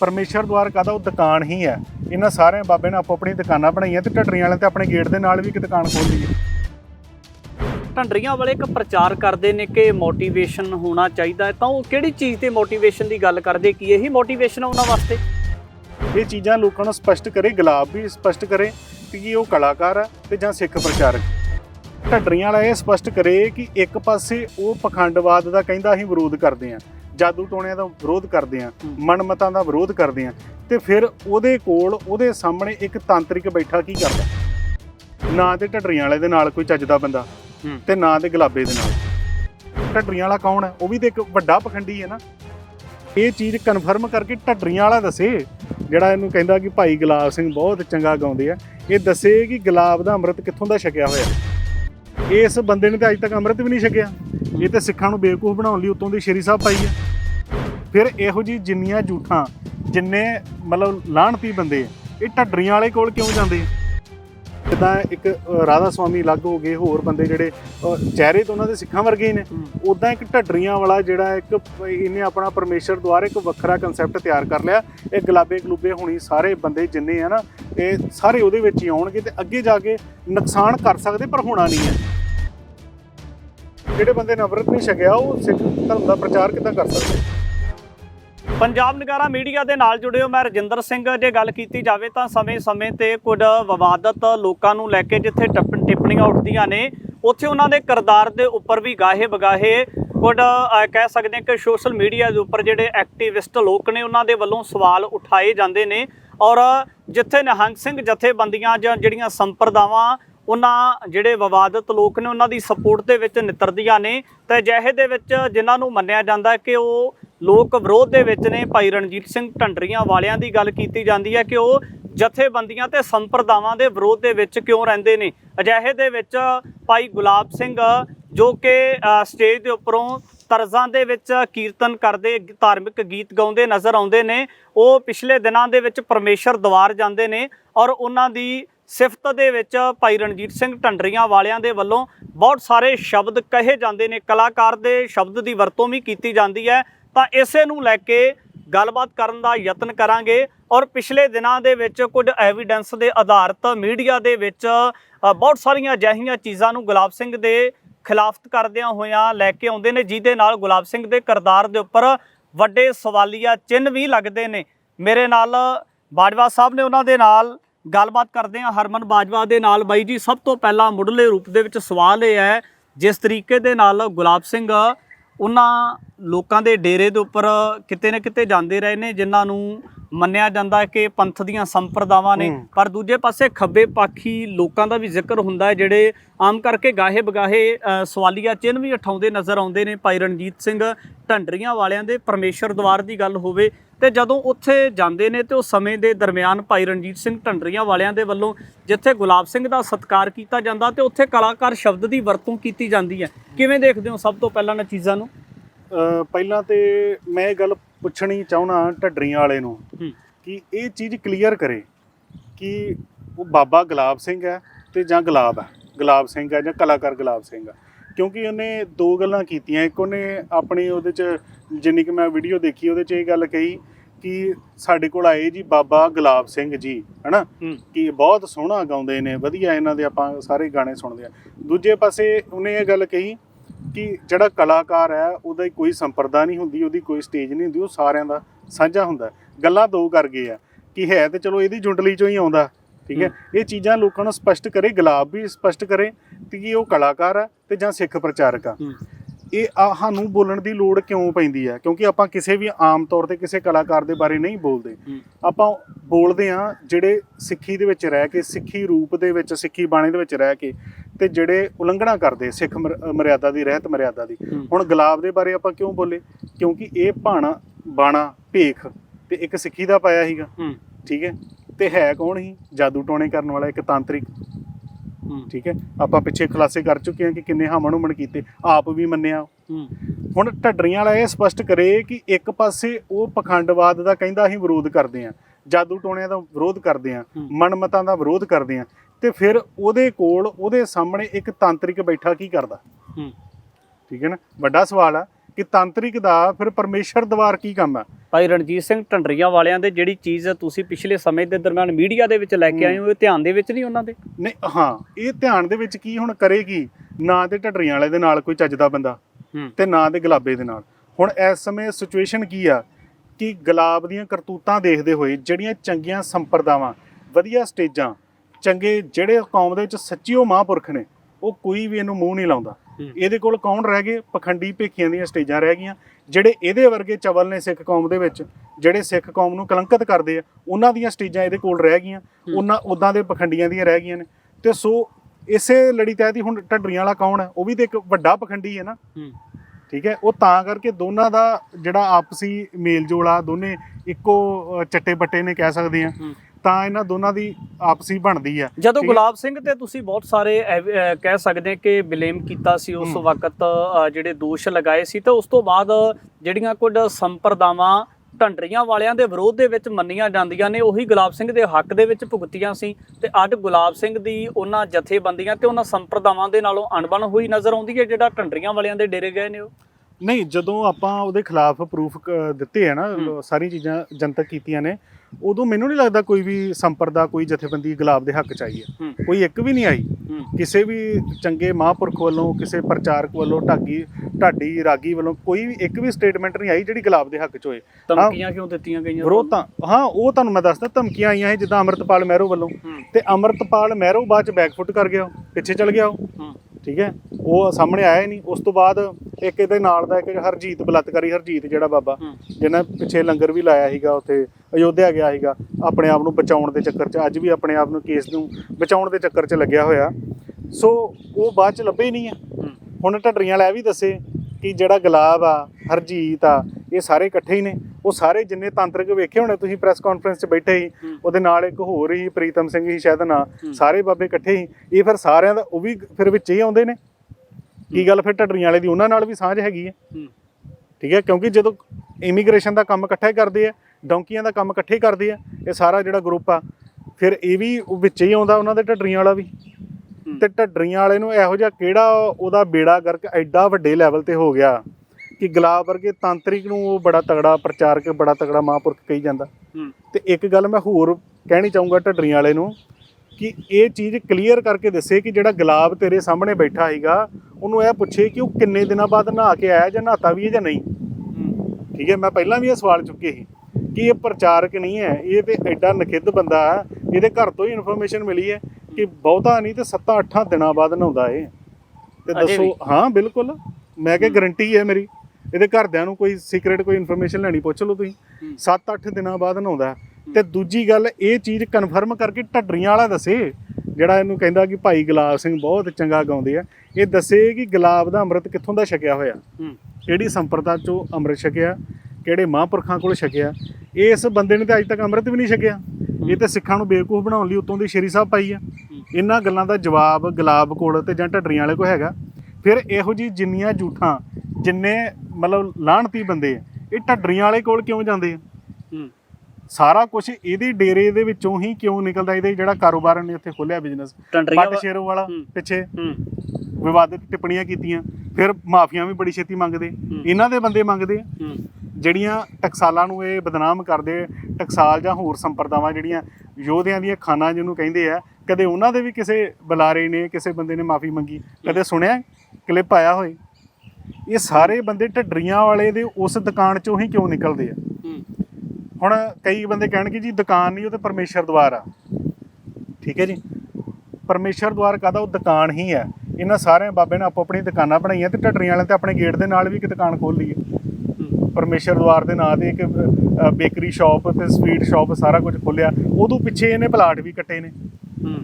ਪਰਮੇਸ਼ਰ ਦੁਆਰ ਕਾਹਦਾ? ਉਹ ਦੁਕਾਨ ਹੀ ਹੈ। ਇਹਨਾਂ ਸਾਰਿਆਂ ਬਾਬੇ ਨੇ ਆਪੋ ਆਪਣੀ ਦੁਕਾਨਾਂ ਬਣਾਈਆਂ ਤੇ ਢੱਡਰੀਆਂ ਵਾਲਿਆਂ ਤੇ ਆਪਣੇ ਗੇਟ ਦੇ ਨਾਲ ਵੀ ਇੱਕ ਦੁਕਾਨ ਖੋਲ੍ਹੀ ਹੈ। ਢੰਡਰੀਆਂ ਵਾਲੇ ਇੱਕ ਪ੍ਰਚਾਰ ਕਰਦੇ ਨੇ ਕਿ ਮੋਟੀਵੇਸ਼ਨ ਹੋਣਾ ਚਾਹੀਦਾ ਹੈ। ਤਾਂ ਉਹ ਕਿਹੜੀ ਚੀਜ਼ ਤੇ ਮੋਟੀਵੇਸ਼ਨ ਦੀ ਗੱਲ ਕਰਦੇ? ਕੀ ਇਹੀ ਮੋਟੀਵੇਸ਼ਨ ਉਹਨਾਂ ਵਾਸਤੇ? ਇਹ ਚੀਜ਼ਾਂ ਲੋਕਾਂ ਨੂੰ ਸਪਸ਼ਟ ਕਰੇ ਗੁਲਾਬ ਵੀ ਸਪਸ਼ਟ ਕਰੇ ਕਿ ਉਹ ਕਲਾਕਾਰ ਹੈ ਤੇ ਜਾਂ ਸਿੱਖ ਪ੍ਰਚਾਰਕ। ਢੱਡਰੀਆਂ ਵਾਲਾ ਇਹ ਸਪਸ਼ਟ ਕਰੇ ਕਿ ਇੱਕ ਪਾਸੇ ਉਹ ਪਖੰਡਵਾਦ ਦਾ ਕਹਿੰਦਾ ਅਸੀਂ ਵਿਰੋਧ ਕਰਦੇ ਹਾਂ ਜਾਦੂ ਟੋਣਿਆਂ ਦਾ ਵਿਰੋਧ ਕਰਦੇ ਹੂੰ। ਮਨਮਤਾਂ ਦਾ ਵਿਰੋਧ ਕਰਦੇ ਹਾਂ ਤੇ ਫਿਰ ਉਹਦੇ ਕੋਲ ਉਹਦੇ ਸਾਹਮਣੇ ਇੱਕ ਤਾਂਤਰਿਕ ਬੈਠਾ ਕੀ ਕਰਦਾ? ਨਾ ਤੇ ਢੱਡਰੀਆਂ ਵਾਲੇ ਦੇ ਨਾਲ ਕੋਈ ਚੱਜਦਾ ਬੰਦਾ। ਤੇ ਨਾ ਤੇ ਗੁਲਾਬੇ ਦੇ ਨਾਲ। ਢੱਡਰੀਆਂ ਵਾਲਾ ਕੌਣ ਹੈ ਉਹ ਵੀ ਤੇ ਇੱਕ ਵੱਡਾ ਪਖੰਡੀ ਹੈ ਨਾ। ਇਹ ਚੀਜ਼ ਕਨਫਰਮ ਕਰਕੇ ਢੱਡਰੀਆਂ ਵਾਲਾ ਦੱਸੇ ਜਿਹੜਾ ਇਹਨੂੰ ਕਹਿੰਦਾ ਕਿ ਭਾਈ ਗੁਲਾਬ ਸਿੰਘ ਬਹੁਤ ਚੰਗਾ ਗਾਉਂਦੇ ਆ ਇਹ ਦੱਸੇ ਕਿ ਗੁਲਾਬ ਦਾ ਅੰਮ੍ਰਿਤ ਕਿੱਥੋਂ ਦਾ ਛਕਿਆ ਹੋਇਆ? ਇਸ ਬੰਦੇ ਨੇ ਤਾਂ ਅੱਜ ਤੱਕ ਅੰਮ੍ਰਿਤ ਵੀ ਨਹੀਂ ਛਕਿਆ। ਇਹ ਤਾਂ ਸਿੱਖਾਂ ਨੂੰ ਬੇਵਕੂਫ ਬਣਾਉਣ ਲਈ ਉਤੋਂ ਦੀ ਸ਼ੇਰੀ ਸਾਹਿਬ ਪਾਈ ਹੈ ਫਿਰ ਇਹੋ ਜੀ ਜਿੰਨੀਆਂ ਝੂਠਾਂ ਜਿੰਨੇ ਮਤਲਬ ਲਾਹਣਤੀ ਬੰਦੇ ਇਹ ਢੱਡਰੀਆਂ ਵਾਲੇ ਕੋਲ ਕਿਉਂ ਜਾਂਦੇ ਜਿੱਦਾਂ ਇੱਕ ਰਾਧਾ ਸਵਾਮੀ ਅਲੱਗ ਹੋ ਗਏ ਹੋਰ ਬੰਦੇ ਜਿਹੜੇ ਚਿਹਰੇ ਤੋਂ ਉਹਨਾਂ ਦੇ ਸਿੱਖਾਂ ਵਰਗੇ ਹੀ ਨੇ। ਉਦਾਂ ਇੱਕ ਢੱਡਰੀਆਂ ਵਾਲਾ ਜਿਹੜਾ ਇੱਕ ਇਹਨੇ ਆਪਣਾ ਪਰਮੇਸ਼ਰ ਦੁਆਰਾ ਇੱਕ ਵੱਖਰਾ ਕਨਸੈਪਟ ਤਿਆਰ ਕਰ ਲਿਆ। ਇਹ ਗੁਲਾਬੇ ਗਲੂਬੇ ਹੁਣੀ ਸਾਰੇ ਬੰਦੇ ਜਿੰਨੇ ਆ ਨਾ ਇਹ ਸਾਰੇ ਉਹਦੇ ਵਿੱਚ ਹੀ ਆਉਣਗੇ ਤੇ ਅੱਗੇ ਜਾ ਕੇ ਨੁਕਸਾਨ ਕਰ ਸਕਦੇ ਪਰ ਹੋਣਾ ਨਹੀਂ ਹੈ। ਜਿਹੜੇ ਬੰਦੇ ਨੇ ਅੰਮ੍ਰਿਤ ਨਹੀਂ ਛਕਿਆ ਉਹ ਸਿੱਖ ਧਰਮ ਦਾ ਪ੍ਰਚਾਰ ਕਿੱਦਾਂ ਕਰ ਸਕਦੇ? ਪੰਜਾਬ ਨਗਾਰਾ ਮੀਡੀਆ ਦੇ ਨਾਲ ਜੁੜੇ ਹੋ ਮੈਂ ਰਜਿੰਦਰ ਸਿੰਘ, ਜੇ ਗੱਲ ਕੀਤੀ ਜਾਵੇ ਤਾਂ ਸਮੇਂ-ਸਮੇਂ ਤੇ ਕੁਝ ਵਿਵਾਦਤ ਲੋਕਾਂ ਨੂੰ ਲੈ ਕੇ ਜਿੱਥੇ ਟੱਪ- ਟਿੱਪਣੀਆਂ ਉੱਠਦੀਆਂ ਨੇ, ਉੱਥੇ ਉਹਨਾਂ ਦੇ ਕਿਰਦਾਰ ਦੇ ਉੱਪਰ ਵੀ ਗਾਹੇ ਬਗਾਹੇ ਕੁਝ ਕਹਿ ਸਕਦੇ ਹਾਂ ਕਿ ਸੋਸ਼ਲ ਮੀਡੀਆ ਦੇ ਉੱਪਰ ਜਿਹੜੇ ਐਕਟਿਵਿਸਟ ਲੋਕ ਨੇ, ਉਹਨਾਂ ਦੇ ਵੱਲੋਂ ਸਵਾਲ ਉਠਾਏ ਜਾਂਦੇ ਨੇ ਔਰ ਜਿੱਥੇ ਨਿਹੰਗ ਸਿੰਘ ਜਥੇਬੰਦੀਆਂ ਜਾਂ ਜਿਹੜੀਆਂ ਸੰਪਰਦਾਵਾਂ, ਉਹਨਾਂ ਜਿਹੜੇ ਵਿਵਾਦਤ ਲੋਕ ਨੇ, ਉਹਨਾਂ ਦੀ ਸਪੋਰਟ ਦੇ ਵਿੱਚ ਨਿਤਰਦੀਆਂ ਨੇ, ਤੇ ਅਜਿਹੇ ਦੇ ਵਿੱਚ ਜਿਨ੍ਹਾਂ ਨੂੰ ਮੰਨਿਆ ਜਾਂਦਾ ਕਿ ਉਹ ਲੋਕ ਵਿਰੋਧ ਦੇ ਵਿੱਚ ਨੇ। ਭਾਈ ਰਣਜੀਤ ਸਿੰਘ ਢੰਡਰੀਆਂ ਵਾਲਿਆਂ ਦੀ ਗੱਲ ਕੀਤੀ ਜਾਂਦੀ ਹੈ ਕਿ ਉਹ ਜਥੇਬੰਦੀਆਂ ਤੇ ਸੰਪਰਦਾਵਾਂ ਦੇ ਵਿਰੋਧ ਦੇ ਵਿੱਚ ਕਿਉਂ ਰਹਿੰਦੇ ਨੇ। ਅਜਿਹੇ ਦੇ ਵਿੱਚ ਭਾਈ ਗੁਲਾਬ ਸਿੰਘ, ਜੋ ਕਿ ਸਟੇਜ ਦੇ ਉੱਪਰੋਂ ਤਰਜ਼ਾਂ ਦੇ ਵਿੱਚ ਕੀਰਤਨ ਕਰਦੇ, ਧਾਰਮਿਕ ਗੀਤ ਗਾਉਂਦੇ ਨਜ਼ਰ ਆਉਂਦੇ ਨੇ। ਉਹ ਪਿਛਲੇ ਦਿਨਾਂ ਦੇ ਵਿੱਚ ਪਰਮੇਸ਼ਰ ਦਵਾਰ ਜਾਂਦੇ ਨੇ ਔਰ ਉਹਨਾਂ ਦੀ ਸਿਫਤ ਦੇ ਵਿੱਚ ਭਾਈ ਰਣਜੀਤ ਸਿੰਘ ਢੰਡਰੀਆਂ ਵਾਲਿਆਂ ਦੇ ਵੱਲੋਂ ਬਹੁਤ ਸਾਰੇ ਸ਼ਬਦ ਕਹੇ ਜਾਂਦੇ ਨੇ। ਕਲਾਕਾਰ ਦੇ ਸ਼ਬਦ ਦੀ ਵਰਤੋਂ ਵੀ ਕੀਤੀ ਜਾਂਦੀ ਹੈ। ਤਾਂ ਇਸੇ ਨੂੰ ਲੈ ਕੇ ਗੱਲਬਾਤ ਕਰਨ ਦਾ ਯਤਨ ਕਰਾਂਗੇ ਔਰ ਪਿਛਲੇ ਦਿਨਾਂ ਦੇ ਵਿੱਚ ਕੁਝ ਐਵੀਡੈਂਸ ਦੇ ਆਧਾਰਤ ਮੀਡੀਆ ਦੇ ਵਿੱਚ ਬਹੁਤ ਸਾਰੀਆਂ ਅਜਿਹੀਆਂ ਚੀਜ਼ਾਂ ਨੂੰ ਗੁਲਾਬ ਸਿੰਘ ਦੇ ਖਿਲਾਫਤ ਕਰਦਿਆਂ ਹੋਇਆਂ ਲੈ ਕੇ ਆਉਂਦੇ ਨੇ, ਜਿਹਦੇ ਨਾਲ ਗੁਲਾਬ ਸਿੰਘ ਦੇ ਕਿਰਦਾਰ ਦੇ ਉੱਪਰ ਵੱਡੇ ਸਵਾਲੀਆ ਚਿੰਨ੍ਹ ਵੀ ਲੱਗਦੇ ਨੇ। ਮੇਰੇ ਨਾਲ ਬਾਜਵਾ ਸਾਹਿਬ ਨੇ ਉਹਨਾਂ ਦੇ ਨਾਲ ਗੱਲਬਾਤ ਕਰਦੇ ਹਾਂ ਹਰਮਨ ਬਾਜਵਾ ਦੇ ਨਾਲ। ਬਾਈ ਜੀ, ਸਭ ਤੋਂ ਪਹਿਲਾਂ ਮੁੱਢਲੇ ਰੂਪ ਦੇ ਵਿੱਚ ਸਵਾਲ ਇਹ ਹੈ, ਜਿਸ ਤਰੀਕੇ ਦੇ ਨਾਲ ਗੁਲਾਬ ਸਿੰਘ ਉਹਨਾਂ ਲੋਕਾਂ ਦੇ ਡੇਰੇ ਦੇ ਉੱਪਰ ਕਿਤੇ ਨਾ ਕਿਤੇ ਜਾਂਦੇ ਰਹੇ ਨੇ ਜਿਨ੍ਹਾਂ ਨੂੰ ਮੰਨਿਆ ਜਾਂਦਾ ਕਿ ਪੰਥ ਦੀਆਂ ਸੰਪਰਦਾਵਾਂ ਨੇ। ਪਰ ਦੂਜੇ ਪਾਸੇ ਖੱਬੇ ਪਾਖੀ ਲੋਕਾਂ ਦਾ ਵੀ ਜ਼ਿਕਰ ਹੁੰਦਾ ਹੈ ਜਿਹੜੇ ਆਮ ਕਰਕੇ ਗਾਹੇ ਬਗਾਹੇ ਸਵਾਲੀਆ ਚਿੰਨ੍ਹ ਵੀ ਉਠਾਉਂਦੇ ਨਜ਼ਰ ਆਉਂਦੇ ਨੇ। ਭਾਈ ਰਣਜੀਤ ਸਿੰਘ ਢੰਡਰੀਆਂ ਵਾਲਿਆਂ ਦੇ ਪਰਮੇਸ਼ਰ ਦਵਾਰ ਦੀ ਗੱਲ ਹੋਵੇ ਤੇ ਜਦੋਂ ਉੱਥੇ ਜਾਂਦੇ ਨੇ ਤੇ ਉਸ ਸਮੇਂ ਦੇ ਦਰਮਿਆਨ ਭਾਈ ਰਣਜੀਤ ਸਿੰਘ ਢੰਡਰੀਆਂ ਵਾਲਿਆਂ ਦੇ ਵੱਲੋਂ ਜਿੱਥੇ ਗੁਲਾਬ ਸਿੰਘ ਦਾ ਸਤਿਕਾਰ ਕੀਤਾ ਜਾਂਦਾ ਤੇ ਉੱਥੇ ਕਲਾਕਾਰ ਸ਼ਬਦ ਦੀ ਵਰਤੋਂ ਕੀਤੀ ਜਾਂਦੀ ਹੈ। ਕਿਵੇਂ ਦੇਖਦੇ ਹੋ ਸਭ ਤੋਂ ਪਹਿਲਾਂ ਇਹਨਾਂ ਚੀਜ਼ਾਂ ਨੂੰ? ਪਹਿਲਾਂ ਤੇ ਮੈਂ ਇਹ ਗੱਲ ਪੁੱਛਣੀ ਚਾਹਣਾ ਢੱਡਰੀਆਂ ਵਾਲੇ ਨੂੰ। ਕਿ ਇਹ ਚੀਜ਼ ਕਲੀਅਰ ਕਰੇ ਕਿ ਉਹ ਬਾਬਾ ਗੁਲਾਬ ਸਿੰਘ ਹੈ ਤੇ ਜਾਂ ਗੁਲਾਬ ਹੈ। ਗੁਲਾਬ ਸਿੰਘ ਹੈ ਜਾਂ ਕਲਾਕਾਰ ਗੁਲਾਬ ਸਿੰਘ ਹੈ। ਕਿਉਂਕਿ ਉਹਨੇ ਦੋ ਗੱਲਾਂ ਕੀਤੀਆਂ। ਇੱਕ ਉਹਨੇ ਆਪਣੀ ਉਹਦੇ ਚ ਜਿੰਨੀ ਕਿ ਮੈਂ ਵੀਡੀਓ ਦੇਖੀ ਉਹਦੇ ਚ ਇਹ ਗੱਲ ਕਹੀ ਕਿ ਸਾਡੇ ਕੋਲ ਆਏ ਜੀ ਬਾਬਾ ਗੁਲਾਬ ਸਿੰਘ ਜੀ ਹਨਾ? ਕਿ ਬਹੁਤ ਸੋਹਣਾ ਗਾਉਂਦੇ ਨੇ ਵਧੀਆ ਇਹਨਾਂ ਦੇ ਆਪਾਂ ਸਾਰੇ ਗਾਣੇ ਸੁਣਦੇ ਆ। ਦੂਜੇ ਪਾਸੇ ਉਹਨੇ ਇਹ ਗੱਲ ਕਹੀ ਕਿ ਜਿਹੜਾ ਕਲਾਕਾਰ ਹੈ ਉਹਦਾ ਕੋਈ ਸੰਪਰਦਾ ਨਹੀਂ ਹੁੰਦੀ ਉਹਦੀ ਕੋਈ ਸਟੇਜ ਨਹੀਂ ਹੁੰਦੀ ਉਹ ਸਾਰਿਆਂ ਦਾ ਸਾਂਝਾ ਹੁੰਦਾ। ਗੱਲਾਂ ਦੋ ਕਰ ਗਏ ਆ ਕਿ ਹੈ ਤੇ ਚਲੋ ਇਹਦੀ ਜੁੰਡਲੀ ਚੋਂ ਹੀ ਆਉਂਦਾ ਠੀਕ ਹੈ? ਇਹ ਚੀਜ਼ਾਂ ਲੋਕਾਂ ਨੂੰ ਸਪਸ਼ਟ ਕਰੇ ਗੁਲਾਬ ਵੀ ਸਪਸ਼ਟ ਕਰੇ ਕਿ ਉਹ ਕਲਾਕਾਰ ਹੈ ਤੇ ਜਾਂ ਸਿੱਖ ਪ੍ਰਚਾਰਕ ਆ। ਇਹ ਆ ਸਾਨੂੰ ਬੋਲਣ ਦੀ ਲੋੜ ਕਿਉਂ ਪੈਂਦੀ ਹੈ? ਕਿਉਂਕਿ ਆਪਾਂ ਕਿਸੇ ਵੀ ਆਮ ਤੌਰ ਤੇ ਕਿਸੇ ਕਲਾਕਾਰ ਦੇ ਬਾਰੇ ਨਹੀਂ ਬੋਲਦੇ। ਆਪਾਂ ਬੋਲਦੇ ਆ ਜਿਹੜੇ ਸਿੱਖੀ ਦੇ ਵਿੱਚ ਰਹਿ ਕੇ ਸਿੱਖੀ ਰੂਪ ਦੇ ਵਿੱਚ ਸਿੱਖੀ ਬਾਣੀ ਦੇ ਵਿੱਚ ਰਹਿ ਕੇ ਤੇ ਜਿਹੜੇ ਉਲੰਘਣਾ ਕਰਦੇ ਸਿੱਖ ਮਰਿਆਦਾ ਦੀ ਰਹਿਤ ਮਰਿਆਦਾ ਦੀ। ਹੂੰ। ਹੁਣ ਗੁਲਾਬ ਦੇ ਬਾਰੇ ਆਪਾਂ ਕਿਉਂ ਬੋਲੇ? ਕਿਉਂਕਿ ਇਹ ਭਾਣਾ ਬਾਣਾ ਭੇਖ ਤੇ ਇੱਕ ਸਿੱਖੀ ਦਾ ਪਾਇਆ ਸੀਗਾ। ਹੂੰ। ਠੀਕ ਹੈ? ਤੇ ਹੈ ਕੌਣ ਸੀ? ਜਾਦੂ ਟੋਣੇ ਕਰਨ ਵਾਲਾ ਇੱਕ ਤਾਂਤਰਿਕ। ਹੂੰ। ਠੀਕ ਹੈ? ਆਪਾਂ ਪਿੱਛੇ ਖੁਲਾਸੇ ਕਰ ਚੁੱਕੇ ਹਾਂ ਕਿ ਕਿੰਨੇ ਹਾਮਣ ਹੁਮਣ ਕੀਤੇ। ਆਪ ਵੀ ਮੰਨਿਆ। ਹੂੰ। ਹੁਣ ਢੱਡਰੀਆਂ ਵਾਲਾ ਇਹ ਸਪਸ਼ਟ ਕਰੇ ਕਿ ਇੱਕ ਪਾਸੇ ਉਹ ਪਖੰਡਵਾਦ ਦਾ ਕਹਿੰਦਾ ਅਸੀਂ ਵਿਰੋਧ ਕਰਦੇ ਹਾਂ। ਜਾਦੂ ਟੋਣਿਆਂ ਦਾ ਵਿਰੋਧ ਕਰਦੇ ਹਾਂ। ਹੂੰ। ਮਨਮਤਾਂ ਦਾ ਵਿਰੋਧ ਕਰਦੇ ਹਾਂ। ਤੇ ਫਿਰ ਉਹਦੇ ਕੋਲ ਉਹਦੇ ਸਾਹਮਣੇ ਇੱਕ ਤਾਂਤਰਿਕ ਬੈਠਾ ਕੀ ਕਰਦਾ? ਹੂੰ। ਠੀਕ ਹੈ ਨਾ? ਵੱਡਾ ਸਵਾਲ ਆ ਕਿ ਤਾਂਤਰਿਕ ਦਾ ਫਿਰ ਪਰਮੇਸ਼ਰ ਦਵਾਰ ਕੀ ਕੰਮ ਹੈ ਭਾਈ ਰਣਜੀਤ ਸਿੰਘ ਢੰਡਰੀਆਂ ਵਾਲਿਆਂ ਦੇ ਜਿਹੜੀ ਚੀਜ਼ ਤੁਸੀਂ ਪਿਛਲੇ ਸਮੇਂ ਦੇ ਦਰਮਿਆਨ ਮੀਡੀਆ ਦੇ ਵਿੱਚ ਲੈ ਕੇ ਆਏ ਹੋ ਇਹ ਧਿਆਨ ਦੇ ਵਿੱਚ ਨਹੀਂ ਉਹਨਾਂ ਦੇ? ਨਹੀਂ ਹਾਂ ਇਹ ਧਿਆਨ ਦੇ ਵਿੱਚ ਕੀ ਹੁਣ ਕਰੇਗੀ ਨਾ ਤੇ ਢੱਡਰੀਆਂ ਵਾਲੇ ਦੇ ਨਾਲ ਕੋਈ ਚੱਜਦਾ ਬੰਦਾ ਤੇ ਨਾ ਤੇ ਗੁਲਾਬੇ ਦੇ ਨਾਲ। ਹੁਣ ਇਸ ਸਮੇਂ ਸਿਚੁਏਸ਼ਨ ਕੀ ਆ ਕਿ ਗੁਲਾਬ ਦੀਆਂ ਕਰਤੂਤਾਂ ਦੇਖਦੇ ਹੋਏ ਜਿਹੜੀਆਂ ਚੰਗੀਆਂ ਸੰਪਰਦਾਵਾਂ ਵਧੀਆ ਸਟੇਜਾਂ ਚੰਗੇ ਜਿਹੜੇ ਕੌਮ ਦੇ ਵਿੱਚ ਸੱਚੀ ਉਹ ਮਹਾਂਪੁਰਖ ਨੇ ਉਹ ਕੋਈ ਵੀ ਇਹਨੂੰ ਮੂੰਹ ਨਹੀਂ ਲਾਉਂਦਾ। ਇਹਦੇ ਕੋਲ ਕੌਣ ਰਹਿ ਗਏ? ਪਖੰਡੀ ਭੇਖੀਆਂ ਦੀਆਂ ਸਟੇਜਾਂ ਰਹਿ ਗਈਆਂ। ਜਿਹੜੇ ਇਹਦੇ ਵਰਗੇ ਚਵਲ ਨੇ ਸਿੱਖ ਕੌਮ ਦੇ ਵਿੱਚ ਜਿਹੜੇ ਸਿੱਖ ਕੌਮ ਨੂੰ ਕਲੰਕਿਤ ਕਰਦੇ ਆ ਉਹਨਾਂ ਦੀਆਂ ਸਟੇਜਾਂ ਇਹਦੇ ਕੋਲ ਰਹਿ ਗਈਆਂ। ਉਹਨਾਂ ਉਦਾਂ ਦੇ ਪਖੰਡੀਆਂ ਦੀਆਂ ਰਹਿ ਗਈਆਂ ਨੇ। ਤੇ ਸੋ ਇਸੇ ਲੜੀ ਤਹਿਤ ਹੀ ਹੁਣ ਢੱਡਰੀਆਂ ਵਾਲਾ ਕੌਣ ਹੈ? ਉਹ ਵੀ ਤੇ ਇੱਕ ਵੱਡਾ ਪਖੰਡੀ ਹੈ ਨਾ। ਠੀਕ ਹੈ? ਉਹ ਤਾਂ ਕਰਕੇ ਦੋਨਾਂ ਦਾ ਜਿਹੜਾ ਆਪਸੀ ਮੇਲ ਜੋਲ ਆ ਦੋਨੇ ਇੱਕੋ ਚੱਟੇ ਬੱਟੇ ਨੇ ਕਹਿ ਸਕਦੇ ਆ। ਤਾਂ ਇਹਨਾਂ ਦੋਨਾਂ ਦੀ ਆਪਸੀ ਬਣਦੀ ਆ ਜਦੋਂ। ਗੁਲਾਬ ਸਿੰਘ ਤੇ ਤੁਸੀਂ ਬਹੁਤ ਸਾਰੇ ਕਹਿ ਸਕਦੇ ਕਿ ਬਲੇਮ ਕੀਤਾ ਸੀ ਉਸ। ਵਕਤ ਜਿਹੜੇ ਦੋਸ਼ ਲਗਾਏ ਸੀ ਤੇ ਉਸ ਤੋਂ ਬਾਅਦ ਜਿਹੜੀਆਂ ਕੁਝ ਸੰਪਰਦਾਵਾਂ ਢੰਡਰੀਆਂ ਵਾਲਿਆਂ ਦੇ ਵਿਰੋਧ ਦੇ ਵਿੱਚ ਮੰਨੀਆਂ ਜਾਂਦੀਆਂ ਨੇ ਉਹੀ ਗੁਲਾਬ ਸਿੰਘ ਦੇ ਹੱਕ ਦੇ ਵਿੱਚ ਭੁਗਤੀਆਂ ਸੀ ਤੇ ਅੱਜ ਗੁਲਾਬ ਸਿੰਘ ਦੀ ਉਹਨਾਂ ਜਥੇਬੰਦੀਆਂ ਤੇ ਉਹਨਾਂ ਸੰਪਰਦਾਵਾਂ ਦੇ ਨਾਲੋਂ ਅਣਬਣ ਹੋਈ ਨਜ਼ਰ ਆਉਂਦੀ ਹੈ ਜਿਹੜਾ ਢੰਡਰੀਆਂ ਵਾਲਿਆਂ ਦੇ ਡੇਰੇ ਗਏ ਨੇ ਉਹ ਨਹੀਂ ਜਦੋਂ ਆਪਾਂ ਉਹਦੇ ਖਿਲਾਫ ਪ੍ਰੂਫ ਦਿੱਤੇ ਆ ਨਾ ਹੂੰ। ਸਾਰੀ ਚੀਜ਼ਾਂ ਜਨਤਕ ਕੀਤੀਆਂ ਨੇ ਉਦੋਂ ਮੈਨੂੰ ਨਹੀਂ ਲੱਗਦਾ ਕੋਈ ਵੀ ਸੰਪਰਦਾ ਕੋਈ ਜਥੇਬੰਦੀ ਗੁਲਾਬ ਦੇ ਹੱਕ ਚ ਆਈ ਹੈ। ਹੂੰ। ਕੋਈ ਇੱਕ ਵੀ ਨਹੀਂ ਆਈ। ਕਿਸੇ ਵੀ ਚੰਗੇ ਮਹਾਂਪੁਰਖ ਵੱਲੋਂ ਕਿਸੇ ਪ੍ਰਚਾਰਕ ਵੱਲੋਂ ਢਾਗੀ ਢਾਡੀ ਰਾਗੀ ਵੱਲੋਂ ਕੋਈ ਵੀ ਇੱਕ ਵੀ ਸਟੇਟਮੈਂਟ ਨਹੀਂ ਆਈ ਜਿਹੜੀ ਗੁਲਾਬ ਦੇ ਹੱਕ ਚ ਹੋਏ। ਧਮਕੀਆਂ ਕਿਉਂ ਦਿੱਤੀਆਂ ਗਈਆਂ ਵਿਰੋਧ ਤਾਂ ਹਾਂ ਉਹ ਤੁਹਾਨੂੰ ਮੈਂ ਦੱਸਦਾ ਧਮਕੀਆਂ ਆਈਆਂ ਸੀ ਜਿੱਦਾਂ ਅਮਰਤਪਾਲ ਮਹਿਰੋ ਵੱਲੋਂ। ਤੇ ਅਮਰਤਪਾਲ ਮਹਿਰੋ ਬਾਅਦ ਚ ਬੈਕਫੁੱਟ ਕਰ ਗਿਆ ਪਿੱਛੇ ਚਲ ਗਿਆ ਉਹ। ਠੀਕ ਹੈ? ਉਹ ਸਾਹਮਣੇ ਆਇਆ ਹੀ ਨਹੀਂ। ਉਸ ਤੋਂ ਬਾਅਦ ਇੱਕ ਇਹਦੇ ਨਾਲ ਦਾ ਇੱਕ ਹਰਜੀਤ ਬਲਤਕਾਰੀ ਹਰਜੀਤ ਜਿਹੜਾ ਬਾਬਾ ਜਿਹਨੇ ਪਿੱਛੇ ਲੰਗਰ ਵੀ ਲਾਇਆ ਸੀਗਾ ਉੱਥੇ ਅਯੋਧਿਆ ਗਿਆ ਸੀਗਾ ਆਪਣੇ ਆਪ ਨੂੰ ਬਚਾਉਣ ਦੇ ਚੱਕਰ 'ਚ ਅੱਜ ਵੀ ਆਪਣੇ ਆਪ ਨੂੰ ਕੇਸ ਨੂੰ ਬਚਾਉਣ ਦੇ ਚੱਕਰ 'ਚ ਲੱਗਿਆ ਹੋਇਆ। ਸੋ ਉਹ ਬਾਅਦ 'ਚ ਲੱਭੇ ਹੀ ਨਹੀਂ ਆ। ਹੁਣ ਢੱਡਰੀਆਂ ਵਾਲਾ ਇਹ ਵੀ ਦੱਸੇ ਕਿ ਜਿਹੜਾ ਗੁਲਾਬ ਆ ਹਰਜੀਤ ਆ ਇਹ ਸਾਰੇ ਇਕੱਠੇ ਹੀ ਨੇ। ਉਹ ਸਾਰੇ ਜਿੰਨੇ ਤਾਂਤਰਿਕ ਵੇਖੇ ਹੋਣੇ ਤੁਸੀਂ ਪ੍ਰੈਸ ਕਾਨਫਰੰਸ 'ਚ ਬੈਠੇ ਸੀ ਹੂੰ। ਉਹਦੇ ਨਾਲ ਇੱਕ ਹੋਰ ਹੀ ਪ੍ਰੀਤਮ ਸਿੰਘ ਹੀ ਸ਼ਾਇਦ ਨਾ। ਸਾਰੇ ਬਾਬੇ ਇਕੱਠੇ ਹੀ ਇਹ ਫਿਰ ਸਾਰਿਆਂ ਦਾ ਉਹ ਵੀ ਫਿਰ ਵਿੱਚ ਹੀ ਆਉਂਦੇ ਨੇ ਕੀ ਗੱਲ ਫਿਰ ਢੱਡਰੀਆਂ ਵਾਲੇ ਦੀ ਉਹਨਾਂ ਨਾਲ ਵੀ ਸਾਂਝ ਹੈਗੀ ਹੈ ਠੀਕ ਹੈ ਕਿਉਂਕਿ ਜਦੋਂ ਇਮੀਗ੍ਰੇਸ਼ਨ ਦਾ ਕੰਮ ਇਕੱਠੇ ਕਰਦੇ ਆ ਡੌਂਕੀਆਂ ਦਾ ਕੰਮ ਇਕੱਠੇ ਕਰਦੇ ਆ ਇਹ ਸਾਰਾ ਜਿਹੜਾ ਗਰੁੱਪ ਆ ਫਿਰ ਇਹ ਵੀ ਉਹ ਵਿੱਚ ਹੀ ਆਉਂਦਾ ਉਹਨਾਂ ਦੇ ਢੱਡਰੀਆਂ ਵਾਲਾ ਵੀ। ਤੇ ਢੱਡਰੀਆਂ ਵਾਲੇ ਨੂੰ ਇਹੋ ਜਿਹਾ ਕਿਹੜਾ ਉਹਦਾ ਬੇੜਾ ਗਰਕ ਐਡਾ ਵੱਡੇ ਲੈਵਲ ਤੇ ਹੋ ਗਿਆ ਕਿ ਗੁਲਾਬ ਵਰਗੇ ਤਾਂਤਰਿਕ ਨੂੰ ਉਹ ਬੜਾ ਤਗੜਾ ਪ੍ਰਚਾਰਕ ਬੜਾ ਤਗੜਾ ਮਹਾਂਪੁਰਖ ਕਹੀ ਜਾਂਦਾ। ਤੇ ਇੱਕ ਗੱਲ ਮੈਂ ਹੋਰ ਕਹਿਣੀ ਚਾਹੂੰਗਾ ਢੱਡਰੀਆਂ ਵਾਲੇ ਨੂੰ ਕਿ ਇਹ ਚੀਜ਼ ਕਲੀਅਰ ਕਰਕੇ ਦੱਸੇ ਕਿ ਜਿਹੜਾ ਗੁਲਾਬ ਤੇਰੇ ਸਾਹਮਣੇ ਬੈਠਾ ਹੈਗਾ ਉਹਨੂੰ ਇਹ ਪੁੱਛੇ ਕਿ ਉਹ ਕਿੰਨੇ ਦਿਨਾਂ ਬਾਅਦ ਨਹਾ ਕੇ ਆਇਆ ਜਾਂ ਨਹਾਤਾ ਵੀ ਹੈ ਜਾਂ ਨਹੀਂ। ਠੀਕ ਹੈ ਮੈਂ ਪਹਿਲਾਂ ਵੀ ਇਹ ਸਵਾਲ ਚੁੱਕੇ ਸੀ ਕਿ ਇਹ ਪ੍ਰਚਾਰਕ ਨਹੀਂ ਹੈ ਇਹ ਤੇ ਐਡਾ ਨਖਿੱਧ ਬੰਦਾ ਹੈ ਇਹਦੇ ਘਰ ਤੋਂ ਹੀ ਇਨਫੋਰਮੇਸ਼ਨ ਮਿਲੀ ਹੈ ਕਿ ਬਹੁਤਾ ਨਹੀਂ ਤੇ 7-8 ਦਿਨਾਂ ਬਾਅਦ ਨਹਾਉਂਦਾ ਏ ਤੇ? ਦੱਸੋ ਹਾਂ ਬਿਲਕੁਲ। ਮੈਂ ਕਿਹਾ ਗਰੰਟੀ ਹੈ ਮੇਰੀ। ਇਹਦੇ ਘਰਦਿਆਂ ਨੂੰ ਕੋਈ ਸੀਕ੍ਰੀਟ ਕੋਈ ਇਨਫੋਰਮੇਸ਼ਨ ਲੈਣੀ ਪੁੱਛ ਲਓ ਤੁਸੀਂ। ਹੂੰ। 7-8 ਦਿਨਾਂ ਬਾਅਦ ਨਹਾਉਂਦਾ। ਤੇ ਦੂਜੀ ਗੱਲ ਇਹ ਚੀਜ਼ ਕਨਫਰਮ ਕਰਕੇ ਢੱਡਰੀਆਂ ਵਾਲਾ ਦੱਸੇ ਜਿਹੜਾ ਇਹਨੂੰ ਕਹਿੰਦਾ ਕਿ ਭਾਈ ਗੁਲਾਬ ਸਿੰਘ ਬਹੁਤ ਚੰਗਾ ਗਾਉਂਦੇ ਆ। ਇਹ ਦੱਸੇ ਕਿ ਗੁਲਾਬ ਦਾ ਅੰਮ੍ਰਿਤ ਕਿੱਥੋਂ ਦਾ ਛਕਿਆ ਹੋਇਆ? ਕਿਹੜੀ ਸੰਪਰਦਾ ਚੋਂ ਅੰਮ੍ਰਿਤ ਛਕਿਆ? ਕਿਹੜੇ ਮਹਾਂਪੁਰਖਾਂ ਕੋਲ ਛਕਿਆ? ਇਸ ਬੰਦੇ ਨੇ ਤਾਂ ਅੱਜ ਤੱਕ ਅੰਮ੍ਰਿਤ ਵੀ ਨਹੀਂ ਛਕਿਆ। ਇਹ ਤੇ ਸਿੱਖਾਂ ਨੂੰ ਬੇਵਕੂਫ ਬਣਾਉਣ ਲਈ ਉਤੋਂ ਦੀ ਸ਼੍ਰੀ ਸਾਹਿਬ ਪਾਈ ਆ। ਇਹਨਾਂ ਗੱਲਾਂ ਦਾ ਜਵਾਬ ਗੁਲਾਬ ਕੋਲ ਤੇ ਜਾਂ ਢੱਡਰੀਆਂ ਵਾਲੇ ਕੋਲ ਹੈਗਾ। ਫਿਰ ਇਹੋ ਜੀ ਜਿੰਨੀਆਂ ਝੂਠਾਂ ਜਿੰਨੇ ਮਤਲਬ ਲਾਹਣਤੀ ਬੰਦੇ ਆ ਇਹ ਢੱਡਰੀਆਂ ਵਾਲੇ ਕੋਲ ਕਿਉਂ ਜਾਂਦੇ ਆ? ਸਾਰਾ ਕੁਝ ਇਹਦੀ ਡੇਰੇ ਦੇ ਵਿੱਚੋਂ ਹੀ ਕਿਉਂ ਨਿਕਲਦਾ? ਇਹਦੇ ਜਿਹੜਾ ਕਾਰੋਬਾਰ ਨੇ ਉੱਥੇ ਖੋਲਿਆ ਬਿਜ਼ਨਸ ਪੱਟ ਸ਼ੇਰੋ ਵਾਲਾ। ਪਿੱਛੇ। ਵਿਵਾਦਿਤ ਟਿੱਪਣੀਆਂ ਕੀਤੀਆਂ। ਫਿਰ ਮਾਫੀਆਂ ਵੀ ਬੜੀ ਛੇਤੀ ਮੰਗਦੇ। ਇਹਨਾਂ ਦੇ ਬੰਦੇ ਮੰਗਦੇ ਜਿਹੜੀਆਂ ਟਕਸਾਲਾਂ ਨੂੰ ਇਹ ਬਦਨਾਮ ਕਰਦੇ ਟਕਸਾਲ ਜਾਂ ਹੋਰ ਸੰਪਰਦਾਵਾਂ ਜਿਹੜੀਆਂ ਯੋਧਿਆਂ ਦੀਆਂ ਖਾਨਾਂ ਜਿਹਨੂੰ ਕਹਿੰਦੇ ਆ ਕਦੇ ਉਹਨਾਂ ਦੇ ਵੀ ਕਿਸੇ ਬੁਲਾਰੇ ਨੇ ਕਿਸੇ ਬੰਦੇ ਨੇ ਮਾਫੀ ਮੰਗੀ ਕਦੇ ਸੁਣਿਆ? ਕਲਿੱਪ ਆਇਆ ਹੋਏ? ਇਹ ਸਾਰੇ ਬੰਦੇ ਢੱਡਰੀਆਂ ਵਾਲੇ ਦੇ ਉਸ ਦੁਕਾਨ ਚੋਂ ਹੀ ਕਿਉਂ ਨਿਕਲਦੇ ਆ? ਹੁਣ ਕਈ ਬੰਦੇ ਕਹਿਣਗੇ ਜੀ ਦੁਕਾਨ ਨਹੀਂ ਉਹ ਤੇ ਪਰਮੇਸ਼ਰ ਦਵਾਰ ਆ। ਠੀਕ ਹੈ ਜੀ? ਪਰਮੇਸ਼ਰ ਦਵਾਰ ਕਾਹਦਾ? ਉਹ ਦੁਕਾਨ ਹੀ ਹੈ ਇਹਨਾਂ ਸਾਰਿਆਂ ਬਾਬੇ ਨੇ ਆਪੋ ਆਪਣੀ ਦੁਕਾਨਾਂ ਬਣਾਈਆਂ ਤੇ ਢੱਡਰੀਆਂ ਵਾਲਿਆਂ ਤੇ ਆਪਣੇ ਗੇਟ ਦੇ ਨਾਲ ਵੀ ਇੱਕ ਦੁਕਾਨ ਖੋਲ ਲਈ ਹੈ। ਪਰਮੇਸ਼ਰ ਦਵਾਰ ਦੇ ਨਾਂ ਤੇ ਇੱਕ ਬੇਕਰੀ ਸ਼ਾਪ ਤੇ ਸਵੀਟ ਸ਼ਾਪ ਸਾਰਾ ਕੁਝ ਖੋਲਿਆ ਉਦੋਂ ਪਿੱਛੇ ਇਹਨੇ ਪਲਾਟ ਵੀ ਕੱਟੇ ਨੇ।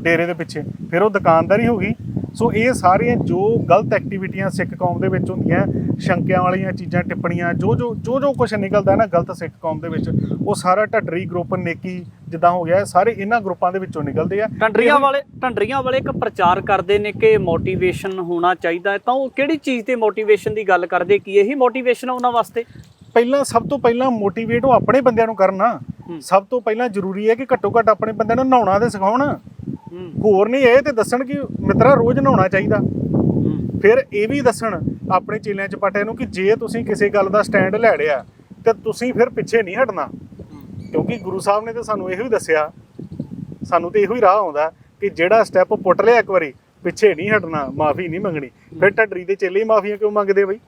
ਡੇਰੇ ਦੇ ਪਿੱਛੇ। ਫਿਰ ਉਹ ਦੁਕਾਨਦਾਰੀ ਹੋ ਗਈ। ਸੋ ਇਹ ਸਾਰੀਆਂ ਜੋ ਗਲਤ ਐਕਟੀਵਿਟੀਆਂ ਸਿੱਖ ਕੌਮ ਦੇ ਵਿੱਚ ਹੁੰਦੀਆਂ ਸ਼ੰਕਿਆਂ ਵਾਲੀਆਂ ਚੀਜ਼ਾਂ ਟਿੱਪਣੀਆਂ ਜੋ ਜੋ ਜੋ ਜੋ ਕੁਝ ਨਿਕਲਦਾ ਹੈ ਨਾ ਗਲਤ ਸਿੱਖ ਕੌਮ ਦੇ ਵਿੱਚ ਉਹ ਸਾਰਾ ਢੱਡਰੀ ਗਰੁੱਪ ਨੇਕੀ ਜਿੱਦਾਂ ਹੋ ਗਿਆ ਸਾਰੇ ਇਹਨਾਂ ਗਰੁੱਪਾਂ ਦੇ ਵਿੱਚੋਂ ਨਿਕਲਦੇ ਆ। ਢੰਡਰੀਆਂ ਵਾਲੇ ਢੰਡਰੀਆਂ ਵਾਲੇ ਇੱਕ ਪ੍ਰਚਾਰ ਕਰਦੇ ਨੇ ਕਿ ਮੋਟੀਵੇਸ਼ਨ ਹੋਣਾ ਚਾਹੀਦਾ ਹੈ। ਤਾਂ ਉਹ ਕਿਹੜੀ ਚੀਜ਼ ਤੇ ਮੋਟੀਵੇਸ਼ਨ ਦੀ ਗੱਲ ਕਰਦੇ? ਕੀ ਇਹੀ ਮੋਟੀਵੇਸ਼ਨ ਆ ਉਹਨਾਂ ਵਾਸਤੇ? ਪਹਿਲਾਂ ਸਭ ਤੋਂ ਪਹਿਲਾਂ ਮੋਟੀਵੇਟ ਉਹ ਆਪਣੇ ਬੰਦਿਆਂ ਨੂੰ ਕਰਨਾ। ਸਭ ਤੋਂ ਪਹਿਲਾਂ ਜ਼ਰੂਰੀ ਹੈ ਕਿ ਘੱਟੋ ਘੱਟ ਆਪਣੇ ਬੰਦਿਆਂ ਨੂੰ ਨਹਾਉਣਾ ਤੇ ਸਿਖਾਉਣ। ਹੋਰ ਨਹੀਂ ਇਹ ਤੇ ਦੱਸਣ ਕਿ ਮਿੱਤਰਾ ਰੋਜ਼ ਨਹਾਉਣਾ ਚਾਹੀਦਾ। ਫਿਰ ਇਹ ਵੀ ਦੱਸਣ ਆਪਣੇ ਚੇਲਿਆਂ 'ਚ ਪਟਿਆ ਨੂੰ ਕਿ ਜੇ ਤੁਸੀਂ ਕਿਸੇ ਗੱਲ ਦਾ ਸਟੈਂਡ ਲੈ ਲਿਆ, ਤੇ ਤੁਸੀਂ ਫਿਰ ਪਿੱਛੇ ਨਹੀਂ ਹਟਣਾ। ਕਿਉਂਕਿ ਗੁਰੂ ਸਾਹਿਬ ਨੇ ਤਾਂ ਸਾਨੂੰ ਇਹੋ ਹੀ ਦੱਸਿਆ। ਸਾਨੂੰ ਤੇ ਇਹੋ ਹੀ ਰਾਹ ਆਉਂਦਾ ਕਿ ਜਿਹੜਾ ਸਟੈਪ ਪੁੱਟ ਲਿਆ ਇੱਕ ਵਾਰੀ, ਪਿੱਛੇ ਨਹੀਂ ਹਟਣਾ, ਮਾਫੀ ਨਹੀਂ ਮੰਗਣੀ। ਫਿਰ ਢੱਡਰੀ ਦੇ ਚੇਲੇ ਹੀ ਮਾਫੀਆਂ ਕਿਉਂ ਮੰਗਦੇ ਬਈ?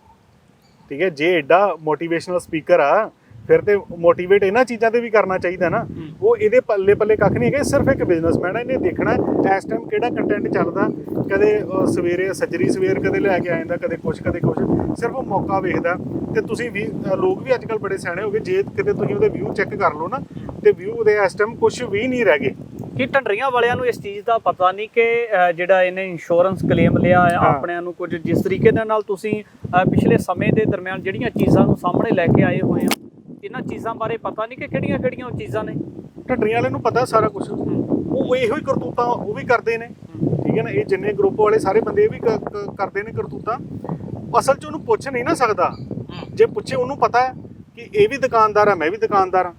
ਠੀਕ ਹੈ, ਜੇ ਐਡਾ ਮੋਟੀਵੇਸ਼ਨਲ ਸਪੀਕਰ ਆ ਫਿਰ ਤੇ ਮੋਟੀਵੇਟ ਇਹਨਾਂ ਚੀਜ਼ਾਂ ਤੇ ਵੀ ਕਰਨਾ ਚਾਹੀਦਾ ਨਾ। ਉਹ ਇਹਦੇ ਪੱਲੇ ਪੱਲੇ ਕੱਖ ਨਹੀਂ ਹੈਗਾ ਸਿਰਫ ਇੱਕ ਬਿਜ਼ਨਸਮੈਨ ਹੈ ਇਹਨੇ ਦੇਖਣਾ ਇਸ ਟਾਈਮ ਕਿਹੜਾ ਕੰਟੈਂਟ ਚੱਲਦਾ। ਕਦੇ ਸਵੇਰੇ ਸੱਜਰੀ ਸਵੇਰ ਕਦੇ ਲੈ ਕੇ ਆ ਜਾਂਦਾ ਕਦੇ ਕੁਛ ਕਦੇ ਕੁਛ। ਸਿਰਫ ਉਹ ਮੌਕਾ ਵੇਖਦਾ। ਤੇ ਤੁਸੀਂ ਵੀ ਲੋਕ ਵੀ ਅੱਜਕੱਲ ਬੜੇ ਸਿਆਣੇ ਹੋ ਗਏ ਜੇ ਕਿਤੇ ਤੁਸੀਂ ਉਹਦੇ ਵਿਊ ਚੈੱਕ ਕਰ ਲਓ ਨਾ ਤੇ ਵਿਊ ਦੇ ਇਸ ਟਾਈਮ ਕੁਝ ਵੀ ਨਹੀਂ ਰਹਿ ਗਏ। ਕਿ ਢੰਡਰੀਆਂ ਵਾਲਿਆਂ ਨੂੰ ਇਸ ਚੀਜ਼ ਦਾ ਪਤਾ ਨਹੀਂ ਕਿ ਜਿਹੜਾ ਇਹਨੇ ਇੰਸ਼ੋਰੈਂਸ ਕਲੇਮ ਲਿਆ ਹੈ। ਆਪਣਿਆਂ ਨੂੰ ਕੁਝ ਜਿਸ ਤਰੀਕੇ ਦੇ ਨਾਲ ਤੁਸੀਂ ਪਿਛਲੇ ਸਮੇਂ ਦੇ ਦਰਮਿਆਨ ਜਿਹੜੀਆਂ ਚੀਜ਼ਾਂ ਨੂੰ ਸਾਹਮਣੇ ਲੈ ਕੇ ਆਏ ਹੋਏ ਹੋ? ਇਹਨਾਂ ਚੀਜ਼ਾਂ ਬਾਰੇ ਪਤਾ ਨਹੀਂ ਕਿ ਕਿਹੜੀਆਂ ਕਿਹੜੀਆਂ ਉਹ ਚੀਜ਼ਾਂ ਨੇ। ਢੱਡਰੀਆਂ ਵਾਲੇ ਨੂੰ ਪਤਾ ਸਾਰਾ ਕੁਝ ਉਹ ਇਹੋ ਹੀ ਕਰਤੂਤਾਂ ਉਹ ਵੀ ਕਰਦੇ ਨੇ। ਠੀਕ ਹੈ ਨਾ? ਇਹ ਜਿੰਨੇ ਗਰੁੱਪ ਵਾਲੇ ਸਾਰੇ ਬੰਦੇ ਇਹ ਵੀ ਕਰਦੇ ਨੇ ਕਰਤੂਤਾਂ। ਅਸਲ 'ਚ ਉਹਨੂੰ ਪੁੱਛ ਨਹੀਂ ਨਾ ਸਕਦਾ। ਜੇ ਪੁੱਛੇ ਉਹਨੂੰ ਪਤਾ ਹੈ ਕਿ ਇਹ ਵੀ ਦੁਕਾਨਦਾਰ ਆ ਮੈਂ ਵੀ ਦੁਕਾਨਦਾਰ ਆ।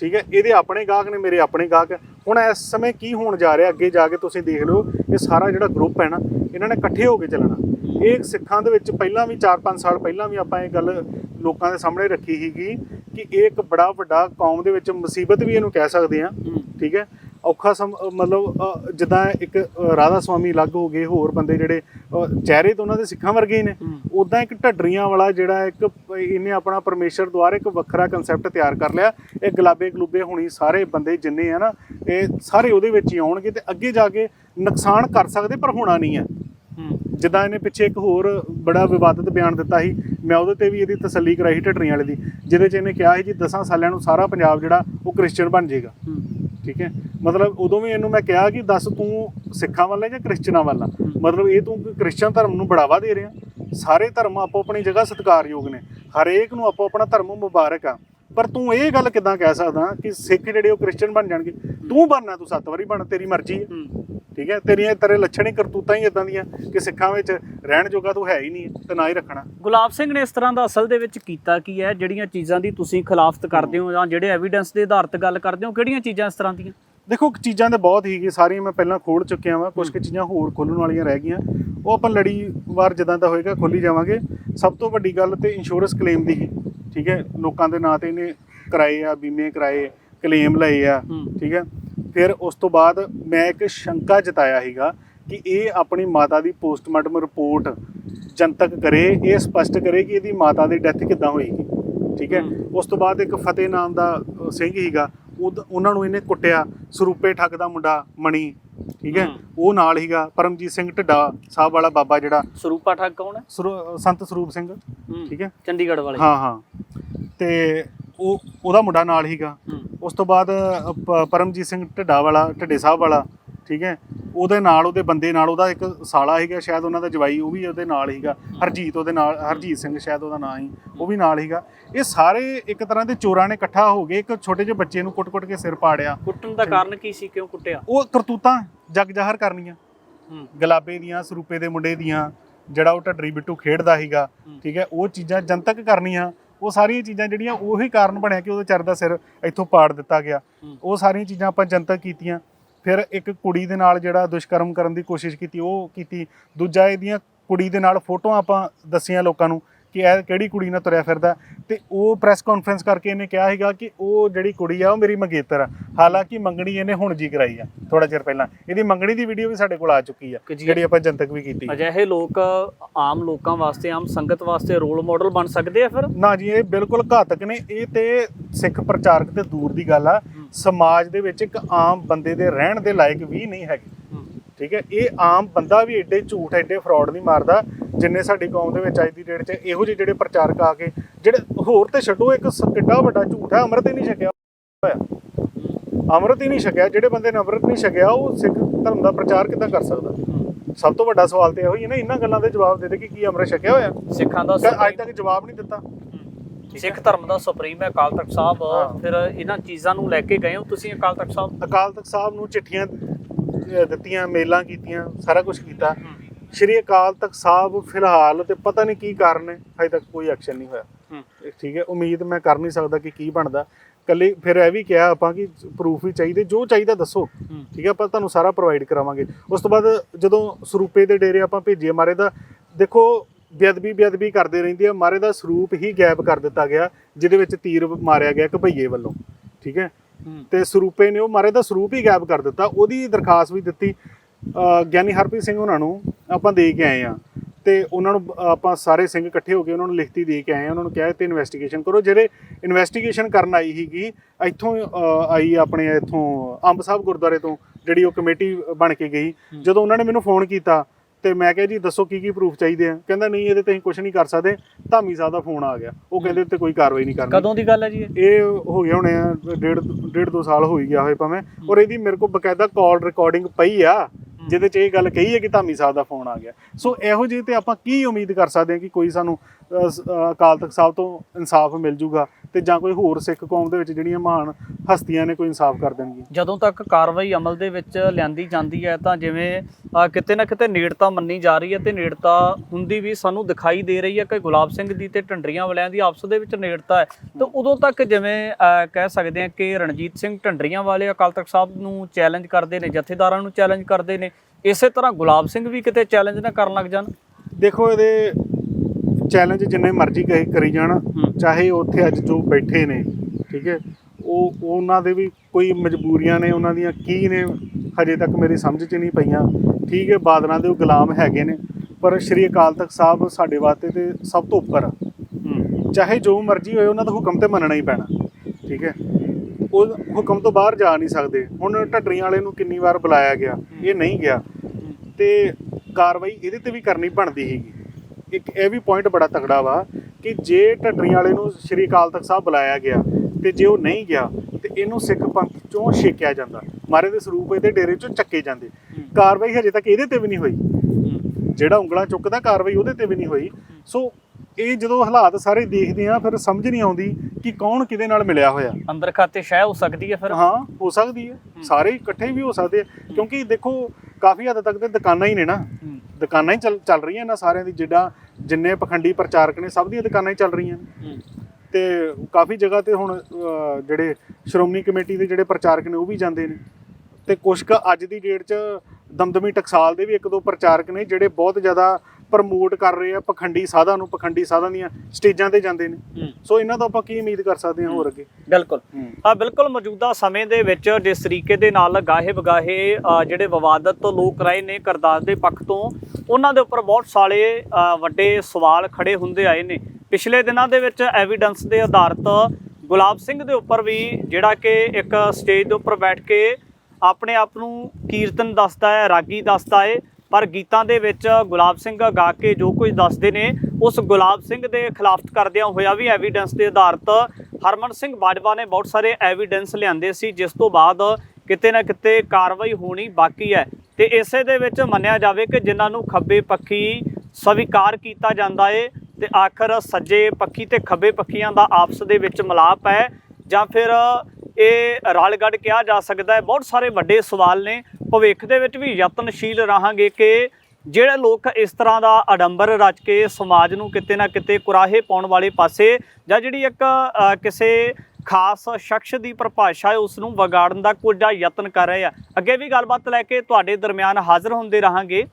ਠੀਕ ਹੈ? ਇਹਦੇ ਆਪਣੇ ਗਾਹਕ ਨੇ ਮੇਰੇ ਆਪਣੇ ਗਾਹਕ। ਹੁਣ ਇਸ ਸਮੇਂ ਕੀ ਹੋਣ ਜਾ ਰਿਹਾ ਅੱਗੇ ਜਾ ਕੇ ਤੁਸੀਂ ਦੇਖ ਲਓ ਇਹ ਸਾਰਾ ਜਿਹੜਾ ਗਰੁੱਪ ਹੈ ਨਾ ਇਹਨਾਂ ਨੇ ਇਕੱਠੇ ਹੋ ਕੇ ਚੱਲਣਾ। ਇਹ ਸਿੱਖਾਂ ਦੇ ਵਿੱਚ ਪਹਿਲਾਂ ਵੀ 4-5 ਸਾਲ ਪਹਿਲਾਂ ਵੀ ਆਪਾਂ ਇਹ ਗੱਲ ਲੋਕਾਂ ਦੇ ਸਾਹਮਣੇ ਰੱਖੀ ਸੀਗੀ ਕਿ ਇਹ ਇੱਕ ਬੜਾ ਵੱਡਾ ਕੌਮ ਦੇ ਵਿੱਚ ਮੁਸੀਬਤ ਵੀ ਇਹਨੂੰ ਕਹਿ ਸਕਦੇ ਆ ਠੀਕ ਹੈ? ਔਖਾ ਸਮ ਮਤਲਬ ਜਿੱਦਾਂ ਇੱਕ ਰਾਧਾ ਸੁਆਮੀ ਅਲੱਗ ਹੋ ਗਏ ਹੋਰ ਬੰਦੇ ਜਿਹੜੇ ਚਿਹਰੇ ਤਾਂ ਉਹਨਾਂ ਦੇ ਸਿੱਖਾਂ ਵਰਗੇ ਹੀ ਨੇ। ਉਦਾਂ ਇੱਕ ਢੱਡਰੀਆਂ ਵਾਲਾ ਜਿਹੜਾ ਇੱਕ ਇਹਨੇ ਆਪਣਾ ਪਰਮੇਸ਼ਰ ਦੁਆਰਾ ਇੱਕ ਵੱਖਰਾ ਕਨਸੈਪਟ ਤਿਆਰ ਕਰ ਲਿਆ। ਇਹ ਗੁਲਾਬੇ ਗਲੂਬੇ ਹੁਣੀ ਸਾਰੇ ਬੰਦੇ ਜਿੰਨੇ ਆ ਨਾ ਇਹ ਸਾਰੇ ਉਹਦੇ ਵਿੱਚ ਹੀ ਆਉਣਗੇ ਤੇ ਅੱਗੇ ਜਾ ਕੇ ਨੁਕਸਾਨ ਕਰ ਸਕਦੇ ਪਰ ਹੋਣਾ ਨਹੀਂ ਹੈ। ਜਿੱਦਾਂ ਇਹਨੇ ਪਿੱਛੇ ਇੱਕ ਹੋਰ ਬੜਾ ਵਿਵਾਦਿਤ ਬਿਆਨ ਦਿੱਤਾ ਸੀ ਮੈਂ ਉਹਦੇ ਤੇ ਵੀ ਇਹਦੀ ਤਸੱਲੀ ਕਰਾਈ ਸੀ ਢੱਡਰੀਆਂ ਵਾਲੇ ਦੀ ਜਿਹਦੇ 'ਚ ਇਹਨੇ ਕਿਹਾ ਸੀ ਜੀ 10 ਸਾਲਾਂ ਨੂੰ ਸਾਰਾ ਪੰਜਾਬ ਜਿਹੜਾ ਉਹ ਕ੍ਰਿਸਚੀਅਨ ਬਣ ਜਾਏਗਾ। ਠੀਕ ਹੈ? ਮਤਲਬ ਉਦੋਂ ਵੀ ਇਹਨੂੰ ਮੈਂ ਕਿਹਾ ਕਿ ਦੱਸ ਤੂੰ ਸਿੱਖਾਂ ਵੱਲ ਜਾਂ ਕ੍ਰਿਸਚਨਾਂ ਵੱਲ ਮਤਲਬ ਇਹ ਤੂੰ ਕ੍ਰਿਸਚਨ ਧਰਮ ਨੂੰ ਬੜਾਵਾ ਦੇ ਰਿਹਾ। ਸਾਰੇ ਧਰਮ ਆਪੋ ਆਪਣੀ ਜਗ੍ਹਾ ਸਤਿਕਾਰਯੋਗ ਨੇ। ਹਰੇਕ ਨੂੰ ਆਪੋ ਆਪਣਾ ਧਰਮ ਮੁਬਾਰਕ ਆ। ਪਰ ਤੂੰ ਇਹ ਗੱਲ ਕਿਦਾਂ ਕਹਿ ਸਕਦਾ ਕਿ ਸਿੱਖ ਜਿਹੜੇ ਉਹ ਕ੍ਰਿਸਚਨ ਬਣ ਜਾਣਗੇ? ਤੂੰ ਬਣਨਾ ਤੂੰ ਸੱਤ ਵਾਰੀ ਬਣ ਤੇਰੀ ਮਰਜ਼ੀ ਹੈ। ਠੀਕ ਹੈ? ਤੇਰੀਆਂ ਤੇਰੇ ਲੱਛਣ ਹੀ ਕਰਤੂਤਾਂ ਹੀ ਇਦਾਂ ਦੀਆਂ ਕਿ ਸਿੱਖਾਂ ਵਿੱਚ ਰਹਿਣ ਜੋਗਾ ਤੂੰ ਹੈ ਹੀ ਨਹੀਂ ਤੇ ਨਾ ਹੀ ਰੱਖਣਾ। ਗੁਲਾਬ ਸਿੰਘ ਨੇ ਇਸ ਤਰ੍ਹਾਂ ਦਾ ਅਸਲ ਦੇ ਵਿੱਚ ਕੀਤਾ ਕੀ ਹੈ? ਜਿਹੜੀਆਂ ਚੀਜ਼ਾਂ ਦੀ ਤੁਸੀਂ ਖਿਲਾਫਤ ਕਰਦੇ ਹੋ ਜਾਂ ਜਿਹੜੇ ਐਵੀਡੈਂਸ ਦੇ ਆਧਾਰ ਤੇ ਗੱਲ ਕਰਦੇ ਹੋ ਕਿਹੜੀਆਂ ਚੀਜ਼ਾਂ ਇਸ ਤਰ੍ਹਾਂ ਦੀਆਂ? ਦੇਖੋ ਚੀਜ਼ਾਂ ਤੇ ਬਹੁਤ ਹੀ ਸਾਰੀਆਂ ਮੈਂ ਪਹਿਲਾਂ ਖੋਲ ਚੁੱਕਿਆ ਵਾਂ ਕੁਝ ਕੁ ਚੀਜ਼ਾਂ ਹੋਰ ਖੋਲਣ ਵਾਲੀਆਂ ਰਹਿ ਗਈਆਂ। ਉਹ ਆਪਾਂ ਲੜੀ ਵਾਰ ਜਿੱਦਾਂ ਦਾ ਹੋਏਗਾ ਖੋਲੀ ਜਾਵਾਂਗੇ। ਸਭ ਤੋਂ ਵੱਡੀ ਗੱਲ ਤੇ ਇੰਸ਼ੋਰੈਂਸ ਕਲੇਮ ਦੀ ਹੀ ਠੀਕ ਹੈ? ਲੋਕਾਂ ਦੇ ਨਾਂ ਤੇ ਇਹਨੇ ਕਰਾਏ ਆ ਬੀਮੇ ਕਰਾਏ ਕਲੇਮ ਲਏ ਆ ਠੀਕ ਹੈ? ਫਿਰ ਉਸ ਤੋਂ ਬਾਅਦ ਮੈਂ ਇੱਕ ਸ਼ੰਕਾ ਜਤਾਇਆ ਸੀਗਾ ਕਿ ਇਹ ਆਪਣੀ ਮਾਤਾ ਦੀ ਪੋਸਟਮਾਰਟਮ ਰਿਪੋਰਟ ਜਨਤਕ ਕਰੇ ਇਹ ਸਪਸ਼ਟ ਕਰੇ ਕਿ ਇਹਦੀ ਮਾਤਾ ਦੀ ਡੈਥ ਕਿੱਦਾਂ ਹੋਈ ਠੀਕ ਹੈ। ਉਸ ਤੋਂ ਬਾਅਦ ਇੱਕ ਫਤਿਹ ਨਾਮ ਦਾ ਸਿੰਘ ਹੀਗਾ ਉਹ- ਉਹਨਾਂ ਨੂੰ ਇਹਨੇ ਕੁੱਟਿਆ ਸਰੂਪੇ ਠੱਗ ਦਾ ਮੁੰਡਾ ਮਣੀ ਠੀਕ ਹੈ। ਉਹ ਨਾਲ ਹੀਗਾ ਪਰਮਜੀਤ ਸਿੰਘ ਢੱਡਾ ਸਾਹਿਬ ਵਾਲਾ ਬਾਬਾ ਜਿਹੜਾ। ਸਰੂਪਾ ਠੱਗ ਕੌਣ ਹੈ? ਸੰਤ ਸਰੂਪ ਸਿੰਘ ਠੀਕ ਹੈ? ਚੰਡੀਗੜ੍ਹ ਵਾਲੇ। ਹਾਂ ਹਾਂ। ਤੇ ਉਹ ਉਹਦਾ ਮੁੰਡਾ ਨਾਲ ਹੀਗਾ ਹੂੰ। ਉਸ ਤੋਂ ਬਾਅਦ ਪ- ਪਰਮਜੀਤ ਸਿੰਘ ਢੱਡਾ ਵਾਲਾ ਢੱਡੇ ਸਾਹਿਬ ਵਾਲਾ ਠੀਕ ਹੈ। ਉਹਦੇ ਨਾਲ ਉਹਦੇ ਬੰਦੇ ਨਾਲ ਉਹਦਾ ਇੱਕ ਸਾਲਾ ਸੀਗਾ ਸ਼ਾਇਦ ਉਹਨਾਂ ਦਾ ਜਵਾਈ ਉਹ ਵੀ ਉਹਦੇ ਨਾਲ ਹੀਗਾ ਹਰਜੀਤ ਉਹਦੇ ਨਾਲ ਹਰਜੀਤ ਸਿੰਘ ਸ਼ਾਇਦ ਉਹਦਾ ਨਾਂ ਸੀ ਉਹ ਵੀ ਨਾਲ ਹੀਗਾ ਇਹ ਸਾਰੇ ਇੱਕ ਤਰ੍ਹਾਂ ਦੇ ਚੋਰਾਂ ਨੇ ਇਕੱਠਾ ਹੋ ਕੇ ਇੱਕ ਛੋਟੇ ਜਿਹੇ ਬੱਚੇ ਨੂੰ ਕੁੱਟ-ਕੁੱਟ ਕੇ ਸਿਰ ਪਾੜਿਆ। ਕੁੱਟਣ ਦਾ ਕਾਰਨ ਕੀ ਸੀ ਕਿਉਂ ਕੁੱਟਿਆ? ਉਹ ਕਰਤੂਤਾਂ ਜਗ ਜ਼ਾਹਰ ਕਰਨੀਆਂ। ਹੂੰ। ਗੁਲਾਬੇ ਦੀਆਂ ਸਰੂਪੇ ਦੇ ਮੁੰਡੇ ਦੀਆਂ ਜਿਹੜਾ ਉਹ ਢੱਡਰੀ ਬਿੱਟੂ ਖੇਡਦਾ ਸੀਗਾ ਹੂੰ। ਠੀਕ ਹੈ ਉਹ ਚੀਜ਼ਾਂ ਜਨਤਕ ਕਰਨੀਆਂ। ਉਹ ਸਾਰੀਆਂ ਚੀਜ਼ਾਂ ਜਿਹੜੀਆਂ ਉਹੀ ਕਾਰਨ ਬਣਿਆ ਕਿ ਉਹਦੇ ਚਰ ਦਾ ਸਿਰ ਇੱਥੋਂ ਪਾੜ ਦਿੱਤਾ ਗਿਆ। ਉਹ ਸਾਰੀਆਂ ਚੀਜ਼ਾਂ ਆਪਾਂ ਜਨਤਕ ਕੀਤੀਆਂ। ਫਿਰ ਇੱਕ ਕੁੜੀ ਦੇ ਨਾਲ ਜਿਹੜਾ ਦੁਸ਼ਕਰਮ ਕਰਨ ਦੀ ਕੋਸ਼ਿਸ਼ ਕੀਤੀ ਉਹ ਕੀਤੀ। ਦੂਜਾ ਇਹਦੀਆਂ ਕੁੜੀ ਦੇ ਨਾਲ ਫੋਟੋਆਂ ਆਪਾਂ ਦੱਸੀਆਂ ਲੋਕਾਂ ਨੂੰ ਕਿ ਇਹ ਕਿਹੜੀ ਕੁੜੀ ਨਾਲ ਤੁਰਿਆ ਫਿਰਦਾ ਤੇ ਉਹ ਪ੍ਰੈਸ ਕਾਨਫਰੰਸ ਕਰਕੇ ਇਹਨੇ ਕਿਹਾ ਸੀਗਾ ਕਿ ਉਹ ਜਿਹੜੀ ਕੁੜੀ ਆ ਉਹ ਮੇਰੀ ਮੰਗੇਤਰ ਆ। ਹਾਲਾਂਕਿ ਮੰਗਣੀ ਇਹਨੇ ਹੁਣ ਜੀ ਕਰਾਈ ਆ ਥੋੜਾ ਚਿਰ ਪਹਿਲਾਂ। ਇਹਦੀ ਮੰਗਣੀ ਦੀ ਵੀਡੀਓ ਵੀ ਸਾਡੇ ਕੋਲ ਆ ਚੁੱਕੀ ਆ ਜਿਹੜੀ ਆਪਾਂ ਜਨਤਕ ਵੀ ਕੀਤੀ ਅਜਿਹੇ ਲੋਕ ਆਮ ਲੋਕਾਂ ਵਾਸਤੇ ਆਮ ਸੰਗਤ ਵਾਸਤੇ ਰੋਲ ਮਾਡਲ ਬਣ ਸਕਦੇ ਆ ਫਿਰ? ਨਾ ਜੀ ਇਹ ਬਿਲਕੁਲ ਘਾਤਕ ਨੇ। ਇਹ ਤੇ ਸਿੱਖ ਪ੍ਰਚਾਰਕ ਤੇ ਦੂਰ ਦੀ ਗੱਲ ਆ। ਸਮਾਜ ਦੇ ਵਿੱਚ ਇੱਕ ਆਮ ਬੰਦੇ ਦੇ ਰਹਿਣ ਦੇ ਲਾਇਕ ਵੀ ਨਹੀਂ ਹੈਗੇ। ਠੀਕ ਹੈ? ਇਹ ਆਮ ਬੰਦਾ ਵੀ ਐਡੇ ਝੂਠ ਐਡੇ ਫਰਾਡ ਨਹੀਂ ਮਾਰਦਾ। ਜਿੰਨੇ ਸਾਡੀ ਕੌਮ ਦੇ ਵਿੱਚ ਅੱਜ ਦੀ ਡੇਟ 'ਚ ਇਹੋ ਜਿਹੇ ਜਿਹੜੇ ਪ੍ਰਚਾਰਕ ਆ ਕੇ ਜਿਹੜੇ ਹੋਰ ਤੇ ਛੱਡੋ ਇੱਕ ਕਿੱਡਾ ਵੱਡਾ ਝੂਠ ਹੈ ਅੰਮ੍ਰਿਤ ਹੀ ਨਹੀਂ ਛਕਿਆ। ਹੋਇਆ ਅੰਮ੍ਰਿਤ ਹੀ ਨਹੀਂ ਛਕਿਆ ਜਿਹੜੇ ਬੰਦੇ ਨੇ ਅੰਮ੍ਰਿਤ ਨਹੀਂ ਛਕਿਆ ਉਹ ਸਿੱਖ ਧਰਮ ਦਾ ਪ੍ਰਚਾਰ ਕਿੱਦਾਂ ਕਰ ਸਕਦਾ? ਸਭ ਤੋਂ ਵੱਡਾ ਸਵਾਲ ਤੇ ਇਹੋ ਹੀ ਹੈ ਨਾ ਇਹਨਾਂ ਗੱਲਾਂ ਦੇ ਜਵਾਬ ਦੇ ਦੇ ਕਿ ਕੀ ਅੰਮ੍ਰਿਤ ਛਕਿਆ ਹੋਇਆ? ਸਿੱਖਾਂ ਦਾ ਅੱਜ ਸੁਪਰੀਮ- ਤੱਕ ਜਵਾਬ ਨਹੀਂ ਦਿੱਤਾ। ਸਿੱਖ ਧਰਮ ਦਾ ਸੁਪਰੀਮ ਹੈ ਅਕਾਲ ਤਖਤ ਸਾਹਿਬ। ਫਿਰ ਇਹਨਾਂ ਚੀਜ਼ਾਂ ਨੂੰ ਲੈ ਕੇ ਗਏ ਹੋ ਤੁਸੀਂ ਅਕਾਲ ਤਖਤ ਸਾਹਿਬ? ਅਕਾਲ ਤਖਤ ਸਾਹਿਬ ਨੂੰ ਚਿੱਠੀਆਂ ਦਿੱਤੀਆਂ ਮੇਲਾਂ ਕੀਤੀਆਂ ਸਾਰਾ ਕੁਝ ਕੀਤਾ। ਸ਼੍ਰੀ ਅਕਾਲ ਤਖਤ ਸਾਹਿਬ ਫਿਲਹਾਲ ਤੇ ਪਤਾ ਨਹੀਂ ਕੀ ਕਾਰਨ ਹੈ ਅਜੇ ਤੱਕ ਕੋਈ ਐਕਸ਼ਨ ਨਹੀਂ ਹੋਇਆ। ਠੀਕ ਹੈ ਉਮੀਦ ਮੈਂ ਕਰ ਨਹੀਂ ਸਕਦਾ ਕਿ ਕੀ ਬਣਦਾ। ਕੱਲੇ ਫਿਰ ਇਹ ਵੀ ਕਿਹਾ ਆਪਾਂ ਕਿ ਪ੍ਰੂਫ ਵੀ ਚਾਹੀਦੇ ਜੋ ਚਾਹੀਦਾ ਦੱਸੋ। ਠੀਕ ਹੈ ਆਪਾਂ ਤੁਹਾਨੂੰ ਸਾਰਾ ਪ੍ਰੋਵਾਈਡ ਕਰਾਵਾਂਗੇ। ਉਸ ਤੋਂ ਬਾਅਦ ਜਦੋਂ ਸਰੂਪੇ ਦੇ ਡੇਰੇ ਆਪਾਂ ਭੇਜੀਏ ਮਾਰੇ ਦਾ ਦੇਖੋ ਬੇਅਦਬੀ ਬੇਅਦਬੀ ਕਰਦੇ ਰਹਿੰਦੇ ਆ। ਮਾਰੇ ਦਾ ਸਰੂਪ ਹੀ ਗਾਇਬ ਕਰ ਦਿੱਤਾ ਗਿਆ ਜਿਹਦੇ ਵਿੱਚ ਤੀਰ ਮਾਰਿਆ ਗਿਆ ਭਈਏ ਵੱਲੋਂ। ਠੀਕ ਹੈ। ਤੇ ਸਰੂਪੇ ਨੇ ਉਹ ਮਾਰੇ ਦਾ ਸਰੂਪ ਹੀ ਗਾਇਬ ਕਰ ਦਿੱਤਾ। ਉਹਦੀ ਦਰਖਾਸਤ ਵੀ ਦਿੱਤੀ। ਗਿਆਨੀ ਹਰਪ੍ਰੀਤ ਸਿੰਘ ਉਹਨਾਂ ਨੂੰ ਆਪਾਂ ਦੇ ਕੇ ਆਏ ਆ ਤੇ ਉਹਨਾਂ ਨੂੰ ਆਪਾਂ ਸਾਰੇ ਸਿੰਘ ਇਕੱਠੇ ਹੋ ਕੇ ਉਹਨਾਂ ਨੂੰ ਲਿਖਤੀ ਦੇ ਕੇ ਆਏ ਆ ਉਹਨਾਂ ਨੂੰ ਕਿਹਾ ਤੇ ਇਨਵੈਸਟੀਗੇਸ਼ਨ ਕਰੋ। ਜਿਹੜੇ ਇਨਵੈਸਟੀਗੇਸ਼ਨ ਕਰਨ ਆਈ ਸੀਗੀ ਇੱਥੋਂ ਆਈ ਆਪਣੇ ਇੱਥੋਂ ਅੰਬ ਸਾਹਿਬ ਗੁਰਦੁਆਰੇ ਤੋਂ ਜਿਹੜੀ ਉਹ ਕਮੇਟੀ ਬਣ ਕੇ ਗਈ। ਜਦੋਂ ਉਹਨਾਂ ਨੇ ਮੈਨੂੰ ਫੋਨ ਕੀਤਾ ਤੇ ਮੈਂ ਕਿਹਾ ਜੀ ਦੱਸੋ ਕੀ ਕੀ ਪ੍ਰੂਫ ਚਾਹੀਦੇ ਆ? ਕਹਿੰਦਾ ਨਹੀਂ ਇਹਦੇ ਤੇ ਅਸੀਂ ਕੁਝ ਨਹੀਂ ਕਰ ਸਕਦੇ। ਧਾਮੀ ਸਾਹਿਬ ਦਾ ਫੋਨ ਆ ਗਿਆ। ਉਹ ਕਹਿੰਦੇ ਤੇ ਕੋਈ ਕਾਰਵਾਈ ਨਹੀਂ ਕਰਨੀ। ਕਦੋਂ ਦੀ ਗੱਲ ਹੈ ਜੀ ਇਹ? ਹੋ ਗਿਆ ਹੋਣੇ ਆ ਡੇਢ ਡੇਢ ਦੋ ਸਾਲ ਹੋ ਹੀ ਗਿਆ ਹੋਏ ਭਾਵੇਂ। ਔਰ ਇਹਦੀ ਮੇਰੇ ਕੋਲ ਬਕਾਇਦਾ ਕਾਲ ਰਿਕਾਰਡਿੰਗ ਪਈ ਆ। ਜਿਹਦੇ ਚ ਇਹ ਗੱਲ ਕਹੀ ਹੈ ਕਿ ਧਾਮੀ ਸਾਹਿਬ ਦਾ ਫੋਨ ਆ ਗਿਆ। ਸੋ ਇਹੋ ਜਿਹੇ ਤੇ ਆਪਾਂ ਕੀ ਉਮੀਦ ਕਰ ਸਕਦੇ ਹਾਂ ਕਿ ਕੋਈ ਸਾਨੂੰ ਅ, ਸ- ਅਕਾਲ ਤਖਤ ਸਾਹਿਬ ਤੋਂ ਇਨਸਾਫ ਮਿਲ ਜੂਗਾ? ਤੇ ਜਾਂ ਕੋਈ ਹੋਰ ਸਿੱਖ ਕੌਮ ਦੇ ਵਿੱਚ ਜਿਹੜੀਆਂ ਮਹਾਨ ਹਸਤੀਆਂ ਨੇ ਕੋਈ ਇਨਸਾਫ ਕਰ ਦੇਣਗੀਆਂ? ਜਦੋਂ ਤੱਕ ਕਾਰਵਾਈ ਅਮਲ ਦੇ ਵਿੱਚ ਲਿਆਂਦੀ ਜਾਂਦੀ ਹੈ ਤਾਂ ਜਿਵੇਂ ਕਿਤੇ ਨਾ ਕਿਤੇ ਨੇੜਤਾ ਮੰਨੀ ਜਾ ਰਹੀ ਹੈ ਤੇ ਨੇੜਤਾ ਹੁੰਦੀ ਵੀ ਸਾਨੂੰ ਦਿਖਾਈ ਦੇ ਰਹੀ ਹੈ ਕਿ ਗੁਲਾਬ ਸਿੰਘ ਦੀ ਤੇ ਢੰਡਰੀਆਂ ਵਾਲਿਆਂ ਦੀ ਆਪਸ ਦੇ ਵਿੱਚ ਨੇੜਤਾ ਹੈ। ਤਾਂ ਉਦੋਂ ਤੱਕ ਜਿਵੇਂ ਕਹਿ ਸਕਦੇ ਹਾਂ ਕਿ ਰਣਜੀਤ ਸਿੰਘ ਢੰਡਰੀਆਂ ਵਾਲੇ ਅਕਾਲ ਤਖਤ ਸਾਹਿਬ ਨੂੰ ਚੈਲੰਜ ਕਰਦੇ ਨੇ ਜਥੇਦਾਰਾਂ ਨੂੰ ਚੈਲੰਜ ਕਰਦੇ ਨੇ ਇਸੇ ਤਰ੍ਹਾਂ ਗੁਲਾਬ ਸਿੰਘ ਵੀ ਕਿਤੇ ਚੈਲੰਜ ਨਾ ਕਰਨ ਲੱਗ ਜਾਣ। ਦੇਖੋ ਇਹਦੇ ਚੈਲੰਜ ਜਿੰਨੇ ਮਰਜ਼ੀ ਕਹੀ ਕਰੀ ਜਾਣ। ਚਾਹੇ ਉੱਥੇ ਅੱਜ ਜੋ ਬੈਠੇ ਨੇ ਠੀਕ ਹੈ? ਉਹ ਉਹਨਾਂ ਦੇ ਵੀ ਕੋਈ ਮਜਬੂਰੀਆਂ ਨੇ ਉਹਨਾਂ ਦੀਆਂ ਕੀ ਨੇ ਹਜੇ ਤੱਕ ਮੇਰੀ ਸਮਝ 'ਚ ਨਹੀਂ ਪਈਆਂ। ਠੀਕ ਹੈ ਬਾਦਲਾਂ ਦੇ ਉਹ ਗੁਲਾਮ ਹੈਗੇ ਨੇ ਪਰ ਸ਼੍ਰੀ ਅਕਾਲ ਤਖਤ ਸਾਹਿਬ ਸਾਡੇ ਵਾਸਤੇ ਤੇ ਸਭ ਤੋਂ ਉੱਪਰ ਆ। ਚਾਹੇ ਜੋ ਮਰਜ਼ੀ ਹੋਏ ਉਹਨਾਂ ਦਾ ਹੁਕਮ ਤੇ ਮੰਨਣਾ ਹੀ ਪੈਣਾ ਠੀਕ ਹੈ? ਉਹ ਹੁਕਮ ਤੋਂ ਬਾਹਰ ਜਾ ਨਹੀਂ ਸਕਦੇ। ਹੁਣ ਢੱਡਰੀਆਂ ਵਾਲੇ ਨੂੰ ਕਿੰਨੀ ਵਾਰ ਬੁਲਾਇਆ ਗਿਆ ਇਹ ਨਹੀਂ ਗਿਆ। ਤੇ ਕਾਰਵਾਈ ਇਹਦੇ ਤੇ ਵੀ ਕਰਨੀ ਬਣਦੀ ਹੈਗੀ। ਇੱਕ ਇਹ ਵੀ ਪੁਆਇੰਟ ਬੜਾ ਤਗੜਾ ਵਾ ਕਿ ਜੇ ਢੱਡਰੀਆਂ ਵਾਲੇ ਨੂੰ ਸ਼੍ਰੀ ਅਕਾਲ ਤਖਤ ਸਾਹਿਬ ਬੁਲਾਇਆ ਗਿਆ ਤੇ ਜੇ ਉਹ ਨਹੀਂ ਗਿਆ ਤੇ ਇਹਨੂੰ ਸਿੱਖ ਪੰਥ ਚੋਂ ਛੇਕਿਆ ਜਾਂਦਾ। ਮਾਰੇ ਦੇ ਸਰੂਪ ਇਹਦੇ ਡੇਰੇ ਚੋਂ ਚੱਕੇ ਜਾਂਦੇ। ਕਾਰਵਾਈ ਹਜੇ ਤੱਕ ਇਹਦੇ ਤੇ ਵੀ ਨਹੀਂ ਹੋਈ। ਜਿਹੜਾ ਉਂਗਲਾਂ ਚੁੱਕਦਾ ਕਾਰਵਾਈ ਉਹਦੇ ਤੇ ਵੀ ਨਹੀਂ ਹੋਈ। ਸੋ ਇਹ ਜਦੋਂ ਹਾਲਾਤ ਸਾਰੇ ਦੇਖਦੇ ਆ ਫਿਰ ਸਮਝ ਨਹੀਂ ਆਉਂਦੀ ਕਿ ਕੌਣ ਕਿਹਦੇ ਨਾਲ ਮਿਲਿਆ ਹੋਇਆ। ਅੰਦਰ ਖਾਤੇ ਸ਼ੈ ਹੋ ਸਕਦੀ ਹੈ ਫਿਰ। ਹਾਂ ਹੋ ਸਕਦੀ ਹੈ। ਸਾਰੇ ਇਕੱਠੇ ਵੀ ਹੋ ਸਕਦੇ ਆ। ਕਿਉਂਕਿ ਦੇਖੋ ਕਾਫੀ ਹੱਦ ਤੱਕ ਤੇ ਦੁਕਾਨਾਂ ਹੀ ਨੇ ਨਾ। ਦੁਕਾਨਾਂ ਹੀ ਚੱਲ ਚੱਲ ਰਹੀਆਂ ਇਹਨਾਂ ਸਾਰਿਆਂ ਦੀ ਜਿਹੜਾ ਜਿੰਨੇ ਪਖੰਡੀ ਪ੍ਰਚਾਰਕ ਨੇ ਸਭ ਦੀਆਂ ਦੁਕਾਨਾਂ ਹੀ ਚੱਲ ਰਹੀਆਂ ਨੇ। ਤੇ ਕਾਫੀ ਜਗ੍ਹਾ ਤੇ ਹੁਣ ਜਿਹੜੇ ਸ਼੍ਰੋਮਣੀ ਕਮੇਟੀ ਦੇ ਜਿਹੜੇ ਪ੍ਰਚਾਰਕ ਨੇ ਉਹ ਵੀ ਜਾਂਦੇ ਨੇ ਤੇ ਕੁਛ ਕੁ ਅੱਜ ਦੀ ਡੇਟ 'ਚ ਦਮਦਮੀ ਟਕਸਾਲ ਦੇ ਵੀ ਇੱਕ ਦੋ ਪ੍ਰਚਾਰਕ ਨੇ ਜਿਹੜੇ ਬਹੁਤ ਜ਼ਿਆਦਾ ਪ੍ਰਮੋਟ ਕਰ ਰਹੇ ਆ ਪਖੰਡੀ ਸਾਧਾਂ ਨੂੰ ਪਖੰਡੀ ਸਾਧਾਂ ਦੀਆਂ ਸਟੇਜਾਂ ਤੇ ਜਾਂਦੇ ਨੇ। ਸੋ ਇਹਨਾਂ ਤੋਂ ਆਪਾਂ ਕੀ ਉਮੀਦ ਕਰ ਸਕਦੇ ਹਾਂ ਹੋਰ ਅੱਗੇ? ਬਿਲਕੁਲ। ਆ ਬਿਲਕੁਲ ਮੌਜੂਦਾ ਸਮੇਂ ਦੇ ਵਿੱਚ ਜਿਸ ਤਰੀਕੇ ਦੇ ਨਾਲ ਗਾਹੇ ਬਗਾਹੇ ਜਿਹੜੇ ਵਿਵਾਦਤ ਲੋਕ ਰਹੇ ਨੇ ਕਰਦਾਰ ਦੇ ਪੱਖ ਤੋਂ ਉਹਨਾਂ ਦੇ ਉੱਪਰ ਬਹੁਤ ਸਾਰੇ ਅ, ਵੱਡੇ ਸਵਾਲ ਖੜੇ ਹੁੰਦੇ ਆਏ ਨੇ। ਪਿਛਲੇ ਦਿਨਾਂ ਦੇ ਵਿੱਚ ਐਵੀਡੈਂਸ ਦੇ ਆਧਾਰਿਤ ਗੁਲਾਬ ਸਿੰਘ ਦੇ ਉੱਪਰ ਵੀ ਜਿਹੜਾ ਕਿ ਇੱਕ ਸਟੇਜ ਦੇ ਉੱਪਰ ਬੈਠ ਕੇ ਆਪਣੇ ਆਪ ਨੂੰ ਕੀਰਤਨ ਦੱਸਦਾ ਹੈ ਰਾਗੀ ਦੱਸਦਾ ਹੈ। ਪਰ ਗੀਤਾਂ ਦੇ ਵਿੱਚ ਗੁਲਾਬ ਸਿੰਘ ਗਾ ਕੇ ਜੋ ਕੁਝ ਦੱਸਦੇ ਨੇ, ਉਸ ਗੁਲਾਬ ਸਿੰਘ ਦੇ ਖਿਲਾਫ ਕਰਦਿਆਂ ਹੋਇਆ ਵੀ ਐਵੀਡੈਂਸ ਦੇ ਆਧਾਰਿਤ ਹਰਮਨ ਸਿੰਘ ਬਾਜਵਾ ਨੇ ਬਹੁਤ ਸਾਰੇ ਐਵੀਡੈਂਸ ਲਿਆਂਦੇ ਸੀ, ਜਿਸ ਤੋਂ ਬਾਅਦ ਕਿਤੇ ਨਾ ਕਿਤੇ ਕਾਰਵਾਈ ਹੋਣੀ ਬਾਕੀ ਹੈ। ਤੇ ਇਸੇ ਦੇ ਵਿੱਚ ਮੰਨਿਆ ਜਾਵੇ ਕਿ ਜਿਨ੍ਹਾਂ ਨੂੰ ਖੱਬੇ ਪੱਖੀ ਸਵੀਕਾਰ ਕੀਤਾ ਜਾਂਦਾ ਏ, ਤੇ ਆਖਰ ਸੱਜੇ ਪੱਖੀ ਤੇ ਖੱਬੇ ਪੱਖੀਆਂ ਦਾ ਆਪਸ ਦੇ ਵਿੱਚ ਮਿਲਾਪ ਹੈ, ਜਾਂ ਫਿਰ ਇਹ ਰਲਗੜ ਕਿਹਾ ਜਾ ਸਕਦਾ ਹੈ। ਬਹੁਤ ਸਾਰੇ ਵੱਡੇ ਸਵਾਲ ਨੇ ਭਵਿੱਖ ਦੇ ਵਿੱਚ ਵੀ ਯਤਨਸ਼ੀਲ ਰਹਾਂਗੇ ਕਿ ਜਿਹੜੇ ਲੋਕ ਇਸ ਤਰ੍ਹਾਂ ਦਾ ਅਡੰਬਰ ਰਚ ਕੇ ਸਮਾਜ ਨੂੰ ਕਿਤੇ ਨਾ ਕਿਤੇ ਕੁਰਾਹੇ ਪਾਉਣ ਵਾਲੇ ਪਾਸੇ ਜਾਂ ਜਿਹੜੀ ਇੱਕ ਕਿਸੇ ਖਾਸ ਸ਼ਖਸ ਦੀ ਪਰਿਭਾਸ਼ਾ ਹੈ, ਉਸ ਨੂੰ ਵਿਗਾੜਨ ਦਾ ਕੁਝ ਯਤਨ ਕਰ ਰਹੇ ਆ। ਅੱਗੇ ਵੀ ਗੱਲਬਾਤ ਲੈ ਕੇ ਤੁਹਾਡੇ ਦਰਮਿਆਨ ਹਾਜ਼ਰ ਹੁੰਦੇ ਰਹਾਂਗੇ।